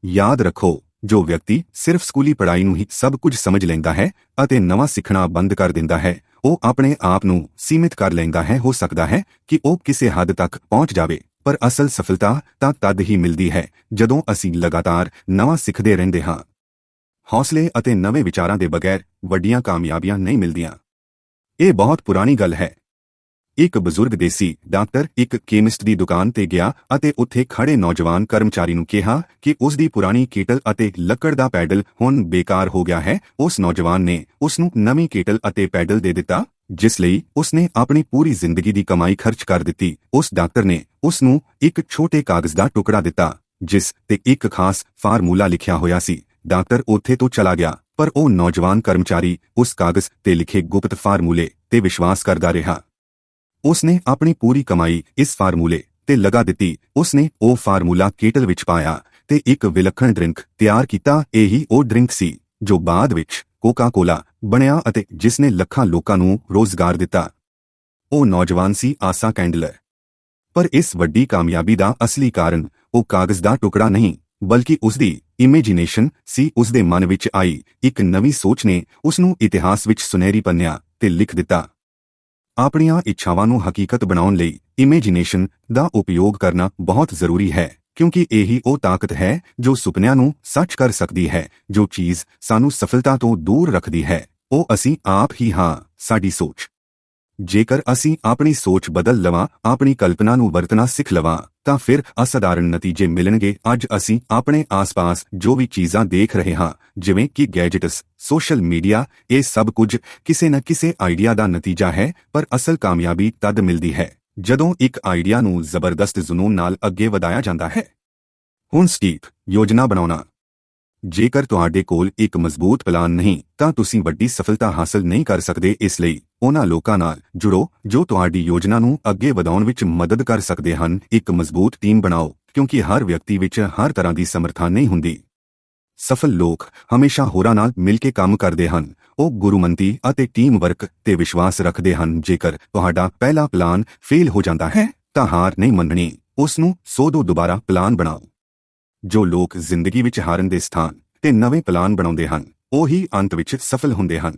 ਯਾਦ ਰੱਖੋ ਜੋ ਵਿਅਕਤੀ ਸਿਰਫ ਸਕੂਲੀ ਪੜ੍ਹਾਈ ਨੂੰ ਹੀ ਸਭ ਕੁਝ ਸਮਝ ਲੈਂਦਾ ਹੈ ਅਤੇ ਨਵਾਂ ਸਿੱਖਣਾ ਬੰਦ ਕਰ ਦਿੰਦਾ ਹੈ, ਉਹ ਆਪਣੇ ਆਪ ਨੂੰ ਸੀਮਿਤ ਕਰ ਲੈਂਦਾ ਹੈ, ਹੋ ਸਕਦਾ ਹੈ ਕਿ ਉਹ ਕਿਸੇ ਹੱਦ ਤੱਕ ਪਹੁੰਚ ਜਾਵੇ, ਪਰ ਅਸਲ ਸਫਲਤਾ ਤਾਂ ਤਦ ਹੀ ਮਿਲਦੀ ਹੈ ਜਦੋਂ ਅਸੀਂ ਲਗਾਤਾਰ ਨਵਾਂ ਸਿੱਖਦੇ ਰਹਿੰਦੇ ਹਾਂ। ਹੌਸਲੇ ਅਤੇ ਨਵੇਂ ਵਿਚਾਰਾਂ ਦੇ ਬਗੈਰ ਵੱਡੀਆਂ ਕਾਮਯਾਬੀਆਂ ਨਹੀਂ ਮਿਲਦੀਆਂ। ਇਹ ਬਹੁਤ ਪੁਰਾਣੀ ਗੱਲ ਹੈ ਇੱਕ ਬਜ਼ੁਰਗ ਦੇਸੀ ਡਾਕਟਰ ਇੱਕ ਕੈਮਿਸਟ ਦੀ ਦੁਕਾਨ ਤੇ ਗਿਆ ਅਤੇ ਉੱਥੇ ਖੜੇ ਨੌਜਵਾਨ ਕਰਮਚਾਰੀ ਨੂੰ ਕਿਹਾ ਕਿ ਉਸ ਦੀ ਪੁਰਾਣੀ ਕੇਟਲ ਅਤੇ ਲੱਕੜ ਦਾ ਪੈਡਲ ਹੁਣ ਬੇਕਾਰ ਹੋ ਗਿਆ ਹੈ। ਉਸ ਨੌਜਵਾਨ ਨੇ ਉਸ ਨੂੰ ਨਵੀਂ ਕੇਟਲ ਅਤੇ ਪੈਡਲ ਦੇ ਦਿੱਤਾ, ਜਿਸ ਲਈ ਉਸ ਨੇ ਆਪਣੀ ਪੂਰੀ ਜ਼ਿੰਦਗੀ ਦੀ ਕਮਾਈ ਖਰਚ ਕਰ ਦਿੱਤੀ। ਉਸ ਡਾਕਟਰ ਨੇ ਉਸ ਨੂੰ ਇੱਕ ਛੋਟੇ ਕਾਗਜ਼ ਦਾ ਟੁਕੜਾ ਦਿੱਤਾ, ਜਿਸ ਤੇ ਇੱਕ ਖਾਸ ਫਾਰਮੂਲਾ ਲਿਖਿਆ ਹੋਇਆ ਸੀ। ਡਾਕਟਰ ਉੱਥੇ ਤੋਂ ਚਲਾ ਗਿਆ, ਪਰ ਉਹ ਨੌਜਵਾਨ ਕਰਮਚਾਰੀ ਉਸ ਕਾਗਜ਼ ਤੇ ਲਿਖੇ ਗੁਪਤ ਫਾਰਮੂਲੇ ਤੇ ਵਿਸ਼ਵਾਸ ਕਰਦਾ ਰਿਹਾ। ਉਸ ਨੇ ਆਪਣੀ ਪੂਰੀ ਕਮਾਈ ਇਸ ਫਾਰਮੂਲੇ ਤੇ ਲਗਾ ਦਿੱਤੀ। ਉਸ ਨੇ ਉਹ ਫਾਰਮੂਲਾ ਕੇਟਲ ਵਿੱਚ ਪਾਇਆ ਤੇ ਇੱਕ ਵਿਲੱਖਣ ਡਰਿੰਕ ਤਿਆਰ ਕੀਤਾ। ਇਹੀ ਉਹ ਡਰਿੰਕ ਸੀ ਜੋ ਬਾਅਦ ਵਿੱਚ ਕੋਕਾ ਕੋਲਾ ਬਣਿਆ ਅਤੇ ਜਿਸ ਨੇ ਲੱਖਾਂ ਲੋਕਾਂ ਨੂੰ ਰੋਜ਼ਗਾਰ ਦਿੱਤਾ। ਉਹ ਨੌਜਵਾਨ ਸੀ ਆਸਾ ਕੈਂਡਲਰ। ਪਰ ਇਸ ਵੱਡੀ ਕਾਮਯਾਬੀ ਦਾ ਅਸਲੀ ਕਾਰਨ ਉਹ ਕਾਗਜ਼ ਦਾ ਟੁਕੜਾ ਨਹੀਂ, ਬਲਕਿ ਉਸ ਦੀ ਇਮੇਜਿਨੇਸ਼ਨ ਸੀ। ਉਸ ਦੇ ਮਨ ਵਿੱਚ ਆਈ ਇੱਕ ਨਵੀਂ ਸੋਚ ਨੇ ਉਸ ਨੂੰ ਇਤਿਹਾਸ ਵਿੱਚ ਸੁਨਹਿਰੀ ਪੰਨਿਆਂ ਤੇ ਲਿਖ ਦਿੱਤਾ। ਆਪਣੀਆਂ ਇੱਛਾਵਾਂ ਨੂੰ ਹਕੀਕਤ ਬਣਾਉਣ ਲਈ ਇਮੇਜਿਨੇਸ਼ਨ ਦਾ ਉਪਯੋਗ ਕਰਨਾ ਬਹੁਤ ਜ਼ਰੂਰੀ ਹੈ, ਕਿਉਂਕਿ ਇਹੀ ਉਹ ਤਾਕਤ ਹੈ ਜੋ ਸੁਪਨਿਆਂ ਨੂੰ ਸੱਚ ਕਰ ਸਕਦੀ ਹੈ, ਜੋ ਚੀਜ਼ ਸਾਨੂੰ ਸਫਲਤਾ ਤੋਂ ਦੂਰ ਰੱਖਦੀ ਹੈ। ਉਹ ਅਸੀਂ ਆਪ ਹੀ ਹਾਂ, ਸਾਡੀ ਸੋਚ। ਜੇਕਰ ਅਸੀਂ ਆਪਣੀ ਸੋਚ ਬਦਲ ਲਵਾਂ, ਆਪਣੀ ਕਲਪਨਾ ਨੂੰ ਵਰਤਣਾ ਸਿੱਖ ਲਵਾਂ, ਤਾਂ ਫਿਰ ਅਸਾਧਾਰਨ ਨਤੀਜੇ ਮਿਲਣਗੇ। ਅੱਜ ਅਸੀਂ ਆਪਣੇ ਆਸ-ਪਾਸ ਜੋ ਵੀ ਚੀਜ਼ਾਂ ਦੇਖ ਰਹੇ ਹਾਂ, ਜਿਵੇਂ ਕਿ ਗੈਜਟਸ, ਸੋਸ਼ਲ ਮੀਡੀਆ, ਇਹ ਸਭ ਕੁਝ ਕਿਸੇ ਨਾ ਕਿਸੇ ਆਈਡੀਆ ਦਾ ਨਤੀਜਾ ਹੈ, ਪਰ ਅਸਲ ਕਾਮਯਾਬੀ ਤਦ ਮਿਲਦੀ ਹੈ, ਜਦੋਂ ਇੱਕ ਆਈਡੀਆ ਨੂੰ ਜ਼ਬਰਦਸਤ ਜਨੂਨ ਨਾਲ ਅੱਗੇ ਵਧਾਇਆ ਜਾਂਦਾ ਹੈ। ਹੁਣ ਸਟੀਪ, ਯੋਜਨਾ ਬਣਾਉਣਾ। ਜੇਕਰ ਤੁਹਾਡੇ ਕੋਲ ਇੱਕ ਮਜ਼ਬੂਤ ਪਲਾਨ ਨਹੀਂ, ਤਾਂ ਤੁਸੀਂ ਵੱਡੀ ਸਫਲਤਾ ਹਾਸਲ ਨਹੀਂ ਕਰ ਸਕਦੇ, ਇਸ ਲਈ ਉਹਨਾਂ ਲੋਕਾਂ ਨਾਲ ਜੁੜੋ, ਜੋ ਤੁਹਾਡੀ ਯੋਜਨਾ ਨੂੰ ਅੱਗੇ ਵਧਾਉਣ ਵਿੱਚ ਮਦਦ ਕਰ ਸਕਦੇ ਹਨ। ਇੱਕ ਮਜ਼ਬੂਤ ਟੀਮ ਬਣਾਓ, ਕਿਉਂਕਿ ਹਰ ਵਿਅਕਤੀ ਵਿੱਚ ਹਰ ਤਰ੍ਹਾਂ ਦੀ ਸਮਰੱਥਾ ਨਹੀਂ ਹੁੰਦੀ। ਸਫਲ ਲੋਕ ਹਮੇਸ਼ਾ ਹੋਰਾਂ ਨਾਲ ਮਿਲ ਕੇ ਕੰਮ ਕਰਦੇ ਹਨ। ਉਹ ਗੁਰੂਮੰਤੀ ਅਤੇ ਟੀਮ ਵਰਕ ਤੇ ਵਿਸ਼ਵਾਸ ਰੱਖਦੇ ਹਨ। ਜੇਕਰ ਤੁਹਾਡਾ ਪਹਿਲਾ ਪਲਾਨ ਫੇਲ ਹੋ ਜਾਂਦਾ ਹੈ, ਤਾਂ ਹਾਰ ਨਹੀਂ ਮੰਨਣੀ। ਉਸ ਨੂੰ ਸੋਧੋ, ਦੁਬਾਰਾ ਪਲਾਨ ਬਣਾਓ। ਜੋ ਲੋਕ ਜ਼ਿੰਦਗੀ ਵਿੱਚ ਹਾਰਨ ਦੇ ਸਥਾਨ ਤੇ ਨਵੇਂ ਪਲਾਨ ਬਣਾਉਂਦੇ ਹਨ, ਉਹੀ ਅੰਤ ਵਿੱਚ ਸਫਲ ਹੁੰਦੇ ਹਨ।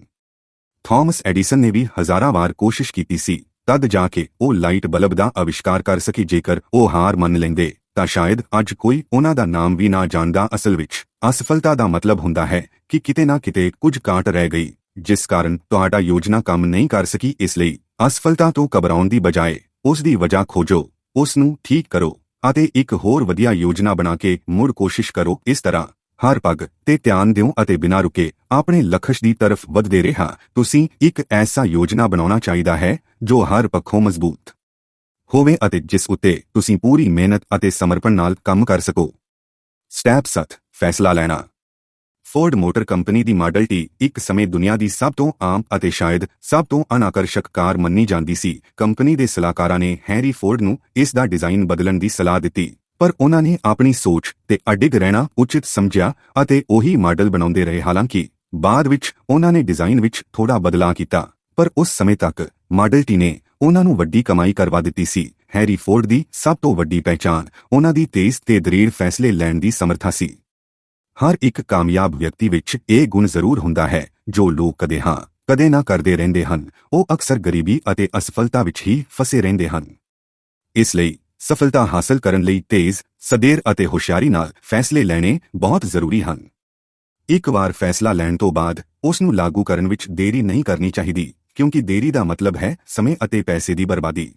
ਥਾਮਸ ਐਡੀਸਨ ਨੇ ਵੀ ਹਜ਼ਾਰਾਂ ਵਾਰ ਕੋਸ਼ਿਸ਼ ਕੀਤੀ ਸੀ, ਤਦ ਜਾ ਕੇ ਉਹ ਲਾਈਟ ਬਲਬ ਦਾ ਅਵਿਸ਼ਕਾਰ ਕਰ ਸਕੀ, ਜੇਕਰ ਉਹ ਹਾਰ ਮੰਨ ਲੈਂਦੇ, ਤਾਂ ਸ਼ਾਇਦ ਅੱਜ ਕੋਈ ਉਹਨਾਂ ਦਾ ਨਾਮ ਵੀ ਨਾ ਜਾਣਦਾ। ਅਸਲ ਵਿੱਚ ਅਸਫਲਤਾ ਦਾ ਮਤਲਬ ਹੁੰਦਾ ਹੈ ਕਿ ਕਿਤੇ ਨਾ ਕਿਤੇ ਕੁਝ ਕਾਟ ਰਹਿ ਗਈ, ਜਿਸ ਕਾਰਨ ਤੁਹਾਡਾ ਯੋਜਨਾ ਕੰਮ ਨਹੀਂ ਕਰ ਸਕੀ। ਇਸ ਲਈ ਅਸਫਲਤਾ ਤੋਂ ਘਬਰਾਉਣ ਦੀ ਬਜਾਏ ਉਸ ਦੀ ਵਜ੍ਹਾ ਖੋਜੋ, ਉਸ ਨੂੰ ਠੀਕ ਕਰੋ। ਅਤੇ ਇੱਕ ਹੋਰ ਵਧੀਆ ਯੋਜਨਾ ਬਣਾ ਕੇ ਮੁੜ ਕੋਸ਼ਿਸ਼ ਕਰੋ, ਇਸ ਤਰ੍ਹਾਂ। ਹਰ ਪਗ ਤੇ ਧਿਆਨ ਦਿਓ ਅਤੇ ਬਿਨਾਂ ਰੁਕੇ ਆਪਣੇ ਲਕਸ਼ ਦੀ ਤਰਫ ਵਧਦੇ ਰਿਹਾ। ਤੁਸੀਂ ਇੱਕ ਐਸਾ ਯੋਜਨਾ ਬਣਾਉਣਾ ਚਾਹੀਦਾ ਹੈ ਜੋ ਹਰ ਪੱਖੋਂ ਮਜ਼ਬੂਤ ਹੋਵੇ ਅਤੇ ਜਿਸ ਉੱਤੇ ਤੁਸੀਂ ਪੂਰੀ ਮਿਹਨਤ ਅਤੇ ਸਮਰਪਣ ਨਾਲ ਕੰਮ ਕਰ ਸਕੋ। ਸਟੈਪ 7 ਫੈਸਲਾ ਲੈਣਾ। ਫੋਰਡ ਮੋਟਰ ਕੰਪਨੀ ਦੀ ਮਾਡਲ ਟੀ ਇੱਕ ਸਮੇਂ ਦੁਨੀਆ ਦੀ ਸਭ ਤੋਂ ਆਮ ਅਤੇ ਸ਼ਾਇਦ ਸਭ ਤੋਂ ਅਨਾਕਰਸ਼ਕ ਕਾਰ ਮੰਨੀ ਜਾਂਦੀ ਸੀ। ਕੰਪਨੀ ਦੇ ਸਲਾਹਕਾਰਾਂ ਨੇ ਹੈਰੀ ਫੋਰਡ ਨੂੰ ਇਸ ਦਾ ਡਿਜ਼ਾਈਨ ਬਦਲਣ ਦੀ ਸਲਾਹ ਦਿੱਤੀ, ਪਰ ਉਹਨਾਂ ਨੇ ਆਪਣੀ ਸੋਚ ਤੇ ਅਡਿਗ ਰਹਿਣਾ ਉਚਿਤ ਸਮਝਿਆ ਅਤੇ ਉਹੀ ਮਾਡਲ ਬਣਾਉਂਦੇ ਰਹੇ। ਹਾਲਾਂਕਿ ਬਾਅਦ ਵਿੱਚ ਉਹਨਾਂ ਨੇ ਡਿਜ਼ਾਈਨ ਵਿੱਚ ਥੋੜਾ ਬਦਲਾਅ ਕੀਤਾ, ਪਰ ਉਸ ਸਮੇਂ ਤੱਕ ਮਾਡਲ ਟੀ ਨੇ ਉਹਨਾਂ ਨੂੰ ਵੱਡੀ ਕਮਾਈ ਕਰਵਾ ਦਿੱਤੀ ਸੀ। ਹੈਰੀ ਫੋਰਡ ਦੀ ਸਭ ਤੋਂ ਵੱਡੀ ਪਹਿਚਾਣ ਉਹਨਾਂ ਦੀ ਤੇਜ਼ ਤੇ ਦ੍ਰਿੜ ਫੈਸਲੇ ਲੈਣ ਦੀ ਸਮਰੱਥਾ ਸੀ। ਹਰ ਇੱਕ ਕਾਮਯਾਬ ਵਿਅਕਤੀ ਵਿੱਚ ਇਹ ਗੁਣ ਜ਼ਰੂਰ ਹੁੰਦਾ ਹੈ, ਜੋ ਲੋਕ ਕਦੇ ਹਾਂ, ਕਦੇ ਨਾ ਕਰਦੇ ਰਹਿੰਦੇ ਹਨ। ਉਹ ਅਕਸਰ ਗਰੀਬੀ ਅਤੇ ਅਸਫਲਤਾ ਵਿੱਚ ਹੀ ਫਸੇ ਰਹਿੰਦੇ ਹਨ। ਇਸ ਲਈ ਸਫਲਤਾ ਹਾਸਲ ਕਰਨ ਲਈ ਤੇਜ਼ ਸਦੇਰ ਅਤੇ ਹੁਸ਼ਿਆਰੀ ਨਾਲ ਫੈਸਲੇ ਲੈਣੇ ਬਹੁਤ ਜ਼ਰੂਰੀ ਹਨ। ਇੱਕ ਵਾਰ ਫੈਸਲਾ ਲੈਣ ਤੋਂ ਬਾਅਦ ਉਸ ਨੂੰ ਲਾਗੂ ਕਰਨ ਵਿੱਚ ਦੇਰੀ ਨਹੀਂ ਕਰਨੀ ਚਾਹੀਦੀ, ਕਿਉਂਕਿ ਦੇਰੀ ਦਾ ਮਤਲਬ ਹੈ ਸਮੇਂ ਅਤੇ ਪੈਸੇ ਦੀ ਬਰਬਾਦੀ।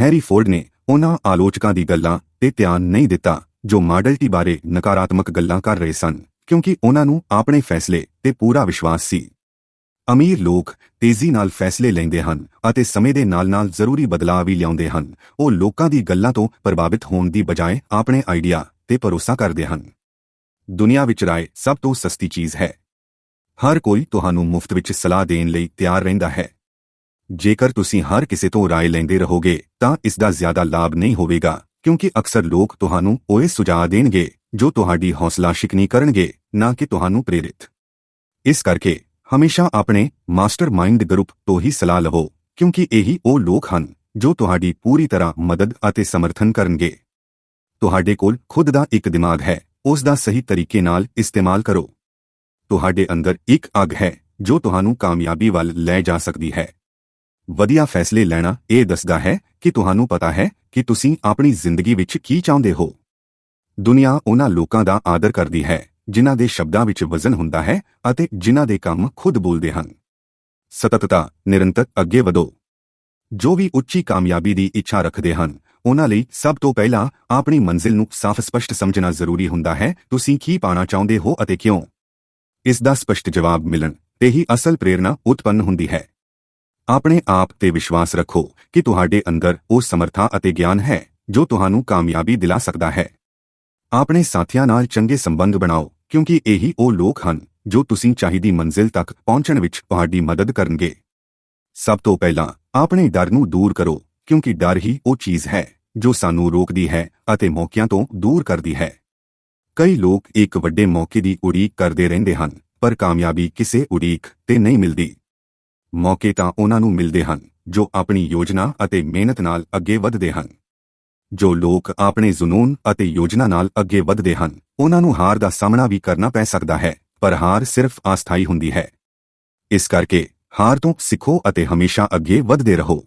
ਹੈਰੀ ਫੋਰਡ ਨੇ ਉਹਨਾਂ ਆਲੋਚਕਾਂ ਦੀ ਗੱਲਾਂ ਤੇ ਧਿਆਨ ਨਹੀਂ ਦਿੱਤਾ। ਜੋ ਮਾਡਲ ਟੀ ਬਾਰੇ ਨਕਾਰਾਤਮਕ ਗੱਲਾਂ ਕਰ ਰਹੇ ਸਨ, ਕਿਉਂਕਿ ਉਹਨਾਂ ਨੂੰ ਆਪਣੇ ਫੈਸਲੇ ਤੇ ਪੂਰਾ ਵਿਸ਼ਵਾਸ ਸੀ। ਅਮੀਰ ਲੋਕ ਤੇਜ਼ੀ ਨਾਲ ਫੈਸਲੇ ਲੈਂਦੇ ਹਨ ਅਤੇ ਸਮੇਂ ਦੇ ਨਾਲ-ਨਾਲ ਜ਼ਰੂਰੀ ਬਦਲਾਅ ਵੀ ਲਿਆਉਂਦੇ ਹਨ। ਉਹ ਲੋਕਾਂ ਦੀ ਗੱਲਾਂ ਤੋਂ ਪ੍ਰਭਾਵਿਤ ਹੋਣ ਦੀ ਬਜਾਏ ਆਪਣੇ ਆਈਡੀਆ ਤੇ ਭਰੋਸਾ ਕਰਦੇ ਹਨ। ਦੁਨੀਆ ਵਿੱਚ ਰਾਏ ਸਭ ਤੋਂ ਸਸਤੀ ਚੀਜ਼ ਹੈ। ਹਰ ਕੋਈ ਤੁਹਾਨੂੰ ਮੁਫਤ ਵਿੱਚ ਸਲਾਹ ਦੇਣ ਲਈ ਤਿਆਰ ਰਹਿੰਦਾ ਹੈ। ਜੇਕਰ ਤੁਸੀਂ ਹਰ ਕਿਸੇ ਤੋਂ ਰਾਏ ਲੈਂਦੇ ਰਹੋਗੇ, ਤਾਂ ਇਸ ਦਾ ਜ਼ਿਆਦਾ ਲਾਭ ਨਹੀਂ ਹੋਵੇਗਾ। ਕਿਉਂਕਿ ਅਕਸਰ ਲੋਕ ਤੁਹਾਨੂੰ ਉਹ ਸੁਝਾਅ ਦੇਣਗੇ ਜੋ ਤੁਹਾਡੀ ਹੌਸਲਾ ਸ਼ਿਕਨੀ ਕਰਨਗੇ, ਨਾ ਕਿ ਤੁਹਾਨੂੰ ਪ੍ਰੇਰਿਤ। ਇਸ ਕਰਕੇ ਹਮੇਸ਼ਾ ਆਪਣੇ ਮਾਸਟਰਮਾਈਂਡ ਗਰੁੱਪ ਤੋਂ ਹੀ ਸਲਾਹ ਲਵੋ, ਕਿਉਂਕਿ ਇਹੀ ਉਹ ਲੋਕ ਹਨ ਜੋ ਤੁਹਾਡੀ ਪੂਰੀ ਤਰ੍ਹਾਂ ਮਦਦ ਅਤੇ ਸਮਰਥਨ ਕਰਨਗੇ। ਤੁਹਾਡੇ ਕੋਲ ਖੁਦ ਦਾ ਇੱਕ ਦਿਮਾਗ ਹੈ, ਉਸ ਦਾ ਸਹੀ ਤਰੀਕੇ ਨਾਲ ਇਸਤੇਮਾਲ ਕਰੋ। ਤੁਹਾਡੇ ਅੰਦਰ ਇੱਕ ਅਗ ਹੈ ਜੋ ਤੁਹਾਨੂੰ ਕਾਮਯਾਬੀ ਵੱਲ ਲੈ ਜਾ ਸਕਦੀ ਹੈ। ਵਧੀਆ ਫੈਸਲੇ ਲੈਣਾ ਇਹ ਦੱਸਦਾ ਹੈ ਕਿ ਤੁਹਾਨੂੰ ਪਤਾ ਹੈ ਕਿ ਤੁਸੀਂ ਆਪਣੀ ਜ਼ਿੰਦਗੀ ਵਿੱਚ ਕੀ ਚਾਹੁੰਦੇ ਹੋ। ਦੁਨੀਆ ਉਹਨਾਂ ਲੋਕਾਂ ਦਾ ਆਦਰ ਕਰਦੀ ਹੈ, ਜਿਨ੍ਹਾਂ ਦੇ ਸ਼ਬਦਾਂ ਵਿੱਚ ਵਜ਼ਨ ਹੁੰਦਾ ਹੈ ਅਤੇ ਜਿਨ੍ਹਾਂ ਦੇ ਕੰਮ ਖੁਦ ਬੋਲਦੇ ਹਨ। ਸਤਤਤਾ, ਨਿਰੰਤਰ ਅੱਗੇ ਵਧੋ। ਜੋ ਵੀ ਉੱਚੀ ਕਾਮਯਾਬੀ ਦੀ ਇੱਛਾ ਰੱਖਦੇ ਹਨ, ਉਹਨਾਂ ਲਈ ਸਭ ਤੋਂ ਪਹਿਲਾਂ ਆਪਣੀ ਮੰਜ਼ਿਲ ਨੂੰ ਸਾਫ਼ ਸਪਸ਼ਟ ਸਮਝਣਾ ਜ਼ਰੂਰੀ ਹੁੰਦਾ ਹੈ, ਤੁਸੀਂ ਕੀ ਪਾਣਾ ਚਾਹੁੰਦੇ ਹੋ ਅਤੇ ਕਿਉਂ? ਇਸ ਦਾ ਸਪਸ਼ਟ ਜਵਾਬ ਮਿਲਣ ਤੇ ਹੀ ਅਸਲ ਪ੍ਰੇਰਣਾ ਉਤਪੰਨ ਹੁੰਦੀ ਹੈ। ਆਪਣੇ ਆਪ ਤੇ ਵਿਸ਼ਵਾਸ ਰੱਖੋ ਕਿ ਤੁਹਾਡੇ ਅੰਦਰ ਉਹ ਸਮਰੱਥਾ ਅਤੇ ਗਿਆਨ ਹੈ ਜੋ ਤੁਹਾਨੂੰ ਕਾਮਯਾਬੀ ਦਿਲਾ ਸਕਦਾ ਹੈ। ਆਪਣੇ ਸਾਥੀਆਂ ਨਾਲ ਚੰਗੇ ਸੰਬੰਧ ਬਣਾਓ, ਕਿਉਂਕਿ ਇਹੀ ਉਹ ਲੋਕ ਹਨ ਜੋ ਤੁਸੀਂ ਚਾਹੀਦੀ ਮੰਜ਼ਿਲ ਤੱਕ ਪਹੁੰਚਣ ਵਿੱਚ ਤੁਹਾਡੀ ਮਦਦ ਕਰਨਗੇ। ਸਭ ਤੋਂ ਪਹਿਲਾਂ ਆਪਣੇ ਡਰ ਨੂੰ ਦੂਰ ਕਰੋ, ਕਿਉਂਕਿ ਡਰ ਹੀ ਉਹ ਚੀਜ਼ ਹੈ ਜੋ ਸਾਨੂੰ ਰੋਕਦੀ ਹੈ ਅਤੇ ਮੌਕਿਆਂ ਤੋਂ ਦੂਰ ਕਰਦੀ ਹੈ। ਕਈ ਲੋਕ ਇੱਕ ਵੱਡੇ ਮੌਕੇ ਦੀ ਉਡੀਕ ਕਰਦੇ ਰਹਿੰਦੇ ਹਨ, ਪਰ ਕਾਮਯਾਬੀ ਕਿਸੇ ਉਡੀਕ ਤੇ ਨਹੀਂ ਮਿਲਦੀ। ਮੌਕੇ ਤਾਂ ਉਹਨਾਂ ਨੂੰ ਮਿਲਦੇ ਹਨ, ਜੋ ਆਪਣੀ ਯੋਜਨਾ ਅਤੇ ਮਿਹਨਤ ਨਾਲ ਅੱਗੇ ਵਧਦੇ ਹਨ। ਜੋ ਲੋਕ ਆਪਣੇ ਜਨੂਨ ਅਤੇ ਯੋਜਨਾ ਨਾਲ ਅੱਗੇ ਵਧਦੇ ਹਨ, ਉਹਨਾਂ ਨੂੰ ਹਾਰ ਦਾ ਸਾਹਮਣਾ ਵੀ ਕਰਨਾ ਪੈ ਸਕਦਾ ਹੈ, ਪਰ ਹਾਰ ਸਿਰਫ ਅਸਥਾਈ ਹੁੰਦੀ ਹੈ। ਇਸ ਕਰਕੇ ਹਾਰ ਤੋਂ ਸਿੱਖੋ ਅਤੇ ਹਮੇਸ਼ਾ ਅੱਗੇ ਵਧਦੇ ਰਹੋ।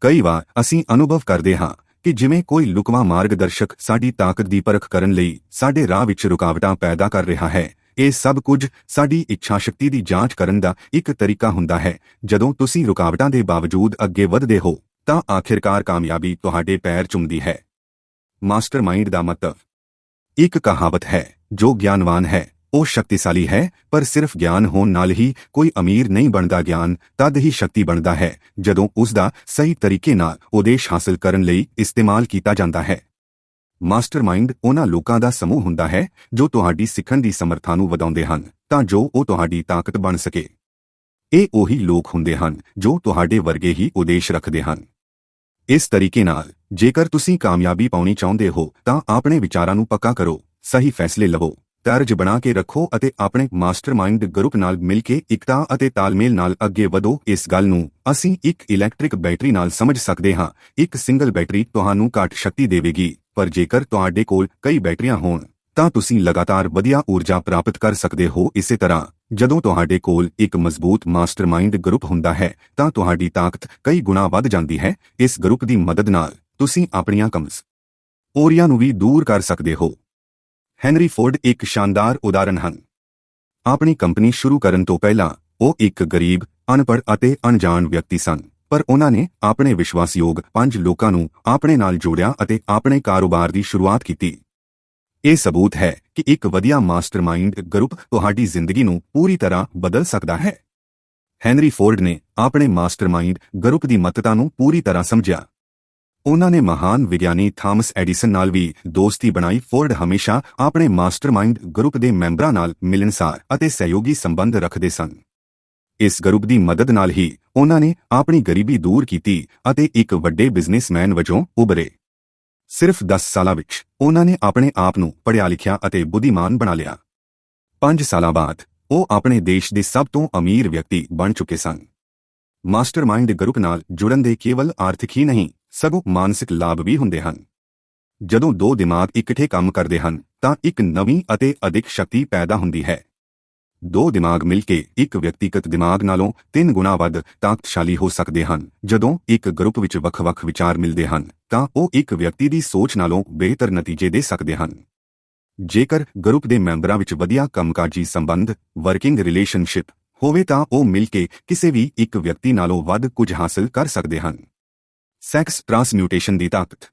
ਕਈ ਵਾਰ ਅਸੀਂ ਅਨੁਭਵ ਕਰਦੇ ਹਾਂ ਕਿ ਜਿਵੇਂ ਕੋਈ ਲੁਕਵਾਂ ਮਾਰਗਦਰਸ਼ਕ ਸਾਡੀ ਤਾਕਤ ਦੀ ਪਰਖ ਕਰਨ ਲਈ ਸਾਡੇ ਰਾਹ ਵਿੱਚ ਰੁਕਾਵਟਾਂ ਪੈਦਾ ਕਰ ਰਿਹਾ ਹੈ ਇਹ ਸਭ ਕੁਝ ਸਾਡੀ ਇੱਛਾ ਸ਼ਕਤੀ ਦੀ ਜਾਂਚ ਕਰਨ ਦਾ ਇੱਕ ਤਰੀਕਾ ਹੁੰਦਾ ਹੈ। ਜਦੋਂ ਤੁਸੀਂ ਰੁਕਾਵਟਾਂ ਦੇ ਬਾਵਜੂਦ ਅੱਗੇ ਵਧਦੇ ਹੋ, ਤਾਂ ਆਖਿਰਕਾਰ ਕਾਮਯਾਬੀ ਤੁਹਾਡੇ ਪੈਰ ਚੁੰਮਦੀ ਹੈ। ਮਾਸਟਰਮਾਈਂਡ ਦਾ ਮਤਲਬ। ਇੱਕ ਕਹਾਵਤ ਹੈ, ਜੋ ਗਿਆਨਵਾਨ ਹੈ, ਉਹ ਸ਼ਕਤੀਸ਼ਾਲੀ ਹੈ, ਪਰ ਸਿਰਫ ਗਿਆਨ ਹੋਣ ਨਾਲ ਹੀ ਕੋਈ ਅਮੀਰ ਨਹੀਂ ਬਣਦਾ ਗਿਆਨ, ਤਦ ਹੀ ਸ਼ਕਤੀ ਬਣਦਾ ਹੈ, ਜਦੋਂ ਉਸ ਦਾ ਸਹੀ ਤਰੀਕੇ ਨਾਲ ਉਦੇਸ਼ ਹਾਸਲ ਕਰਨ ਲਈ ਇਸਤੇਮਾਲ ਕੀਤਾ ਜਾਂਦਾ ਹੈ। ਮਾਸਟਰਮਾਈਂਡ ਉਹਨਾਂ ਲੋਕਾਂ ਦਾ ਸਮੂਹ ਹੁੰਦਾ ਹੈ ਜੋ ਤੁਹਾਡੀ ਸਿੱਖਣ ਦੀ ਸਮਰੱਥਾ ਨੂੰ ਵਧਾਉਂਦੇ ਹਨ, ਤਾਂ ਜੋ ਉਹ ਤੁਹਾਡੀ ਤਾਕਤ ਬਣ ਸਕੇ। ਇਹ ਉਹੀ ਲੋਕ ਹੁੰਦੇ ਹਨ ਜੋ ਤੁਹਾਡੇ ਵਰਗੇ ਹੀ ਉਦੇਸ਼ ਰੱਖਦੇ ਹਨ। ਇਸ ਤਰੀਕੇ ਨਾਲ, ਜੇਕਰ ਤੁਸੀਂ ਕਾਮਯਾਬੀ ਪਾਉਣੀ ਚਾਹੁੰਦੇ ਹੋ, ਤਾਂ ਆਪਣੇ ਵਿਚਾਰਾਂ ਨੂੰ ਪੱਕਾ ਕਰੋ, ਸਹੀ ਫੈਸਲੇ ਲਵੋ, ਤਰਜ ਬਣਾ ਕੇ ਰੱਖੋ ਅਤੇ ਆਪਣੇ ਮਾਸਟਰਮਾਈਂਡ ਗਰੁੱਪ ਨਾਲ ਮਿਲ ਕੇ ਇਕਤਾ ਅਤੇ ਤਾਲਮੇਲ ਨਾਲ ਅੱਗੇ ਵਧੋ। ਇਸ ਗੱਲ ਨੂੰ ਅਸੀਂ ਇੱਕ ਇਲੈਕਟ੍ਰਿਕ ਬੈਟਰੀ ਨਾਲ ਸਮਝ ਸਕਦੇ ਹਾਂ। ਇੱਕ ਸਿੰਗਲ ਬੈਟਰੀ ਤੁਹਾਨੂੰ ਘੱਟ ਸ਼ਕਤੀ ਦੇਵੇਗੀ। ਪਰ ਜੇਕਰ ਤੁਹਾਡੇ ਕੋਲ ਕਈ ਬੈਟਰੀਆਂ ਹੋਣ, ਤਾਂ ਤੁਸੀਂ ਲਗਾਤਾਰ ਵਧੀਆ ਊਰਜਾ ਪ੍ਰਾਪਤ ਕਰ ਸਕਦੇ ਹੋ। ਇਸੇ ਤਰ੍ਹਾਂ, ਜਦੋਂ ਤੁਹਾਡੇ ਕੋਲ ਇੱਕ ਮਜ਼ਬੂਤ ਮਾਸਟਰਮਾਈਂਡ ਗਰੁੱਪ ਹੁੰਦਾ ਹੈ, ਤਾਂ ਤੁਹਾਡੀ ਤਾਕਤ ਕਈ ਗੁਣਾ ਵੱਧ ਜਾਂਦੀ ਹੈ। ਇਸ ਗਰੁੱਪ ਦੀ ਮਦਦ ਨਾਲ, ਤੁਸੀਂ ਆਪਣੀਆਂ ਕਮਜ਼ ਔਰੀਆਂ ਨੂੰ ਵੀ ਦੂਰ ਕਰ ਸਕਦੇ ਹੋ। ਹੈਨਰੀ ਫੋਰਡ ਇੱਕ ਸ਼ਾਨਦਾਰ ਉਦਾਹਰਨ ਹਨ। ਆਪਣੀ ਕੰਪਨੀ ਸ਼ੁਰੂ ਕਰਨ ਤੋਂ ਪਹਿਲਾਂ, ਉਹ ਇੱਕ ਗਰੀਬ, ਅਨਪੜ੍ਹ ਅਤੇ ਅਣਜਾਣ ਵਿਅਕਤੀ ਸਨ। ਪਰ ਉਹਨਾਂ ਨੇ ਆਪਣੇ ਵਿਸ਼ਵਾਸਯੋਗ ਪੰਜ ਲੋਕਾਂ ਨੂੰ ਆਪਣੇ ਨਾਲ ਜੋੜਿਆ ਅਤੇ ਆਪਣੇ ਕਾਰੋਬਾਰ ਦੀ ਸ਼ੁਰੂਆਤ ਕੀਤੀ। ਇਹ ਸਬੂਤ ਹੈ ਕਿ ਇੱਕ ਵਧੀਆ ਮਾਸਟਰਮਾਈਂਡ ਗਰੁੱਪ ਤੁਹਾਡੀ ਜ਼ਿੰਦਗੀ ਨੂੰ ਪੂਰੀ ਤਰ੍ਹਾਂ ਬਦਲ ਸਕਦਾ ਹੈ। ਹੈਨਰੀ ਫੋਰਡ ਨੇ ਆਪਣੇ ਮਾਸਟਰਮਾਈਂਡ ਗਰੁੱਪ ਦੀ ਮਹੱਤਤਾ ਨੂੰ ਪੂਰੀ ਤਰ੍ਹਾਂ ਸਮਝਿਆ। ਉਹਨਾਂ ਨੇ ਮਹਾਨ ਵਿਗਿਆਨੀ ਥਾਮਸ ਐਡੀਸਨ ਨਾਲ ਵੀ ਦੋਸਤੀ ਬਣਾਈ। ਫੋਰਡ ਹਮੇਸ਼ਾ ਆਪਣੇ ਮਾਸਟਰਮਾਈਂਡ ਗਰੁੱਪ ਦੇ ਮੈਂਬਰਾਂ ਨਾਲ ਮਿਲਣਸਾਰ ਅਤੇ ਸਹਿਯੋਗੀ ਸੰਬੰਧ ਰੱਖਦੇ ਸਨ। ਇਸ ਗਰੁੱਪ ਦੀ ਮਦਦ ਨਾਲ ਹੀ ਉਹਨਾਂ ਨੇ ਆਪਣੀ ਗਰੀਬੀ ਦੂਰ ਕੀਤੀ ਅਤੇ ਇੱਕ ਵੱਡੇ ਬਿਜ਼ਨਸਮੈਨ ਵਜੋਂ ਉਭਰੇ। ਸਿਰਫ 10 ਸਾਲਾਂ ਵਿੱਚ ਉਹਨਾਂ ਨੇ ਆਪਣੇ ਆਪ ਨੂੰ ਪੜ੍ਹਿਆ ਲਿਖਿਆ ਅਤੇ ਬੁੱਧੀਮਾਨ ਬਣਾ ਲਿਆ। 5 ਸਾਲਾਂ ਬਾਅਦ ਉਹ ਆਪਣੇ ਦੇਸ਼ ਦੇ ਸਭ ਤੋਂ ਅਮੀਰ ਵਿਅਕਤੀ ਬਣ ਚੁੱਕੇ ਸਨ। ਮਾਸਟਰਮਾਈਂਡ ਗਰੁੱਪ ਨਾਲ ਜੁੜਨ ਦੇ ਕੇਵਲ ਆਰਥਿਕ ਹੀ ਨਹੀਂ, ਸਗੋਂ ਮਾਨਸਿਕ ਲਾਭ ਵੀ ਹੁੰਦੇ ਹਨ। ਜਦੋਂ ਦੋ ਦਿਮਾਗ ਇਕੱਠੇ ਕੰਮ ਕਰਦੇ ਹਨ, ਤਾਂ ਇੱਕ ਨਵੀਂ ਅਤੇ ਅਧਿਕ ਸ਼ਕਤੀ ਪੈਦਾ ਹੁੰਦੀ ਹੈ। ਦੋ ਦਿਮਾਗ ਮਿਲ ਕੇ ਇੱਕ ਵਿਅਕਤੀਗਤ ਦਿਮਾਗ ਨਾਲੋਂ ਤਿੰਨ ਗੁਣਾ ਵੱਧ ਤਾਕਤਸ਼ਾਲੀ ਹੋ ਸਕਦੇ ਹਨ। ਜਦੋਂ ਇੱਕ ਗਰੁੱਪ ਵਿੱਚ ਵੱਖ-ਵੱਖ ਵਿਚਾਰ ਮਿਲਦੇ ਹਨ, ਤਾਂ ਉਹ ਇੱਕ ਵਿਅਕਤੀ ਦੀ ਸੋਚ ਨਾਲੋਂ ਬਿਹਤਰ ਨਤੀਜੇ ਦੇ ਸਕਦੇ ਹਨ। ਜੇਕਰ ਗਰੁੱਪ ਦੇ ਮੈਂਬਰਾਂ ਵਿੱਚ ਵਧੀਆ ਕੰਮਕਾਜੀ ਸੰਬੰਧ, ਵਰਕਿੰਗ ਰਿਲੇਸ਼ਨਸ਼ਿਪ ਹੋਵੇ ਤਾਂ ਉਹ ਮਿਲ ਕੇ ਕਿਸੇ ਵੀ ਇੱਕ ਵਿਅਕਤੀ ਨਾਲੋਂ ਵੱਧ ਕੁਝ ਹਾਸਲ ਕਰ ਸਕਦੇ ਹਨ। ਸੈਕਸ ਟ੍ਰਾਂਸਮਿਊਟੇਸ਼ਨ ਦੀ ਤਾਕਤ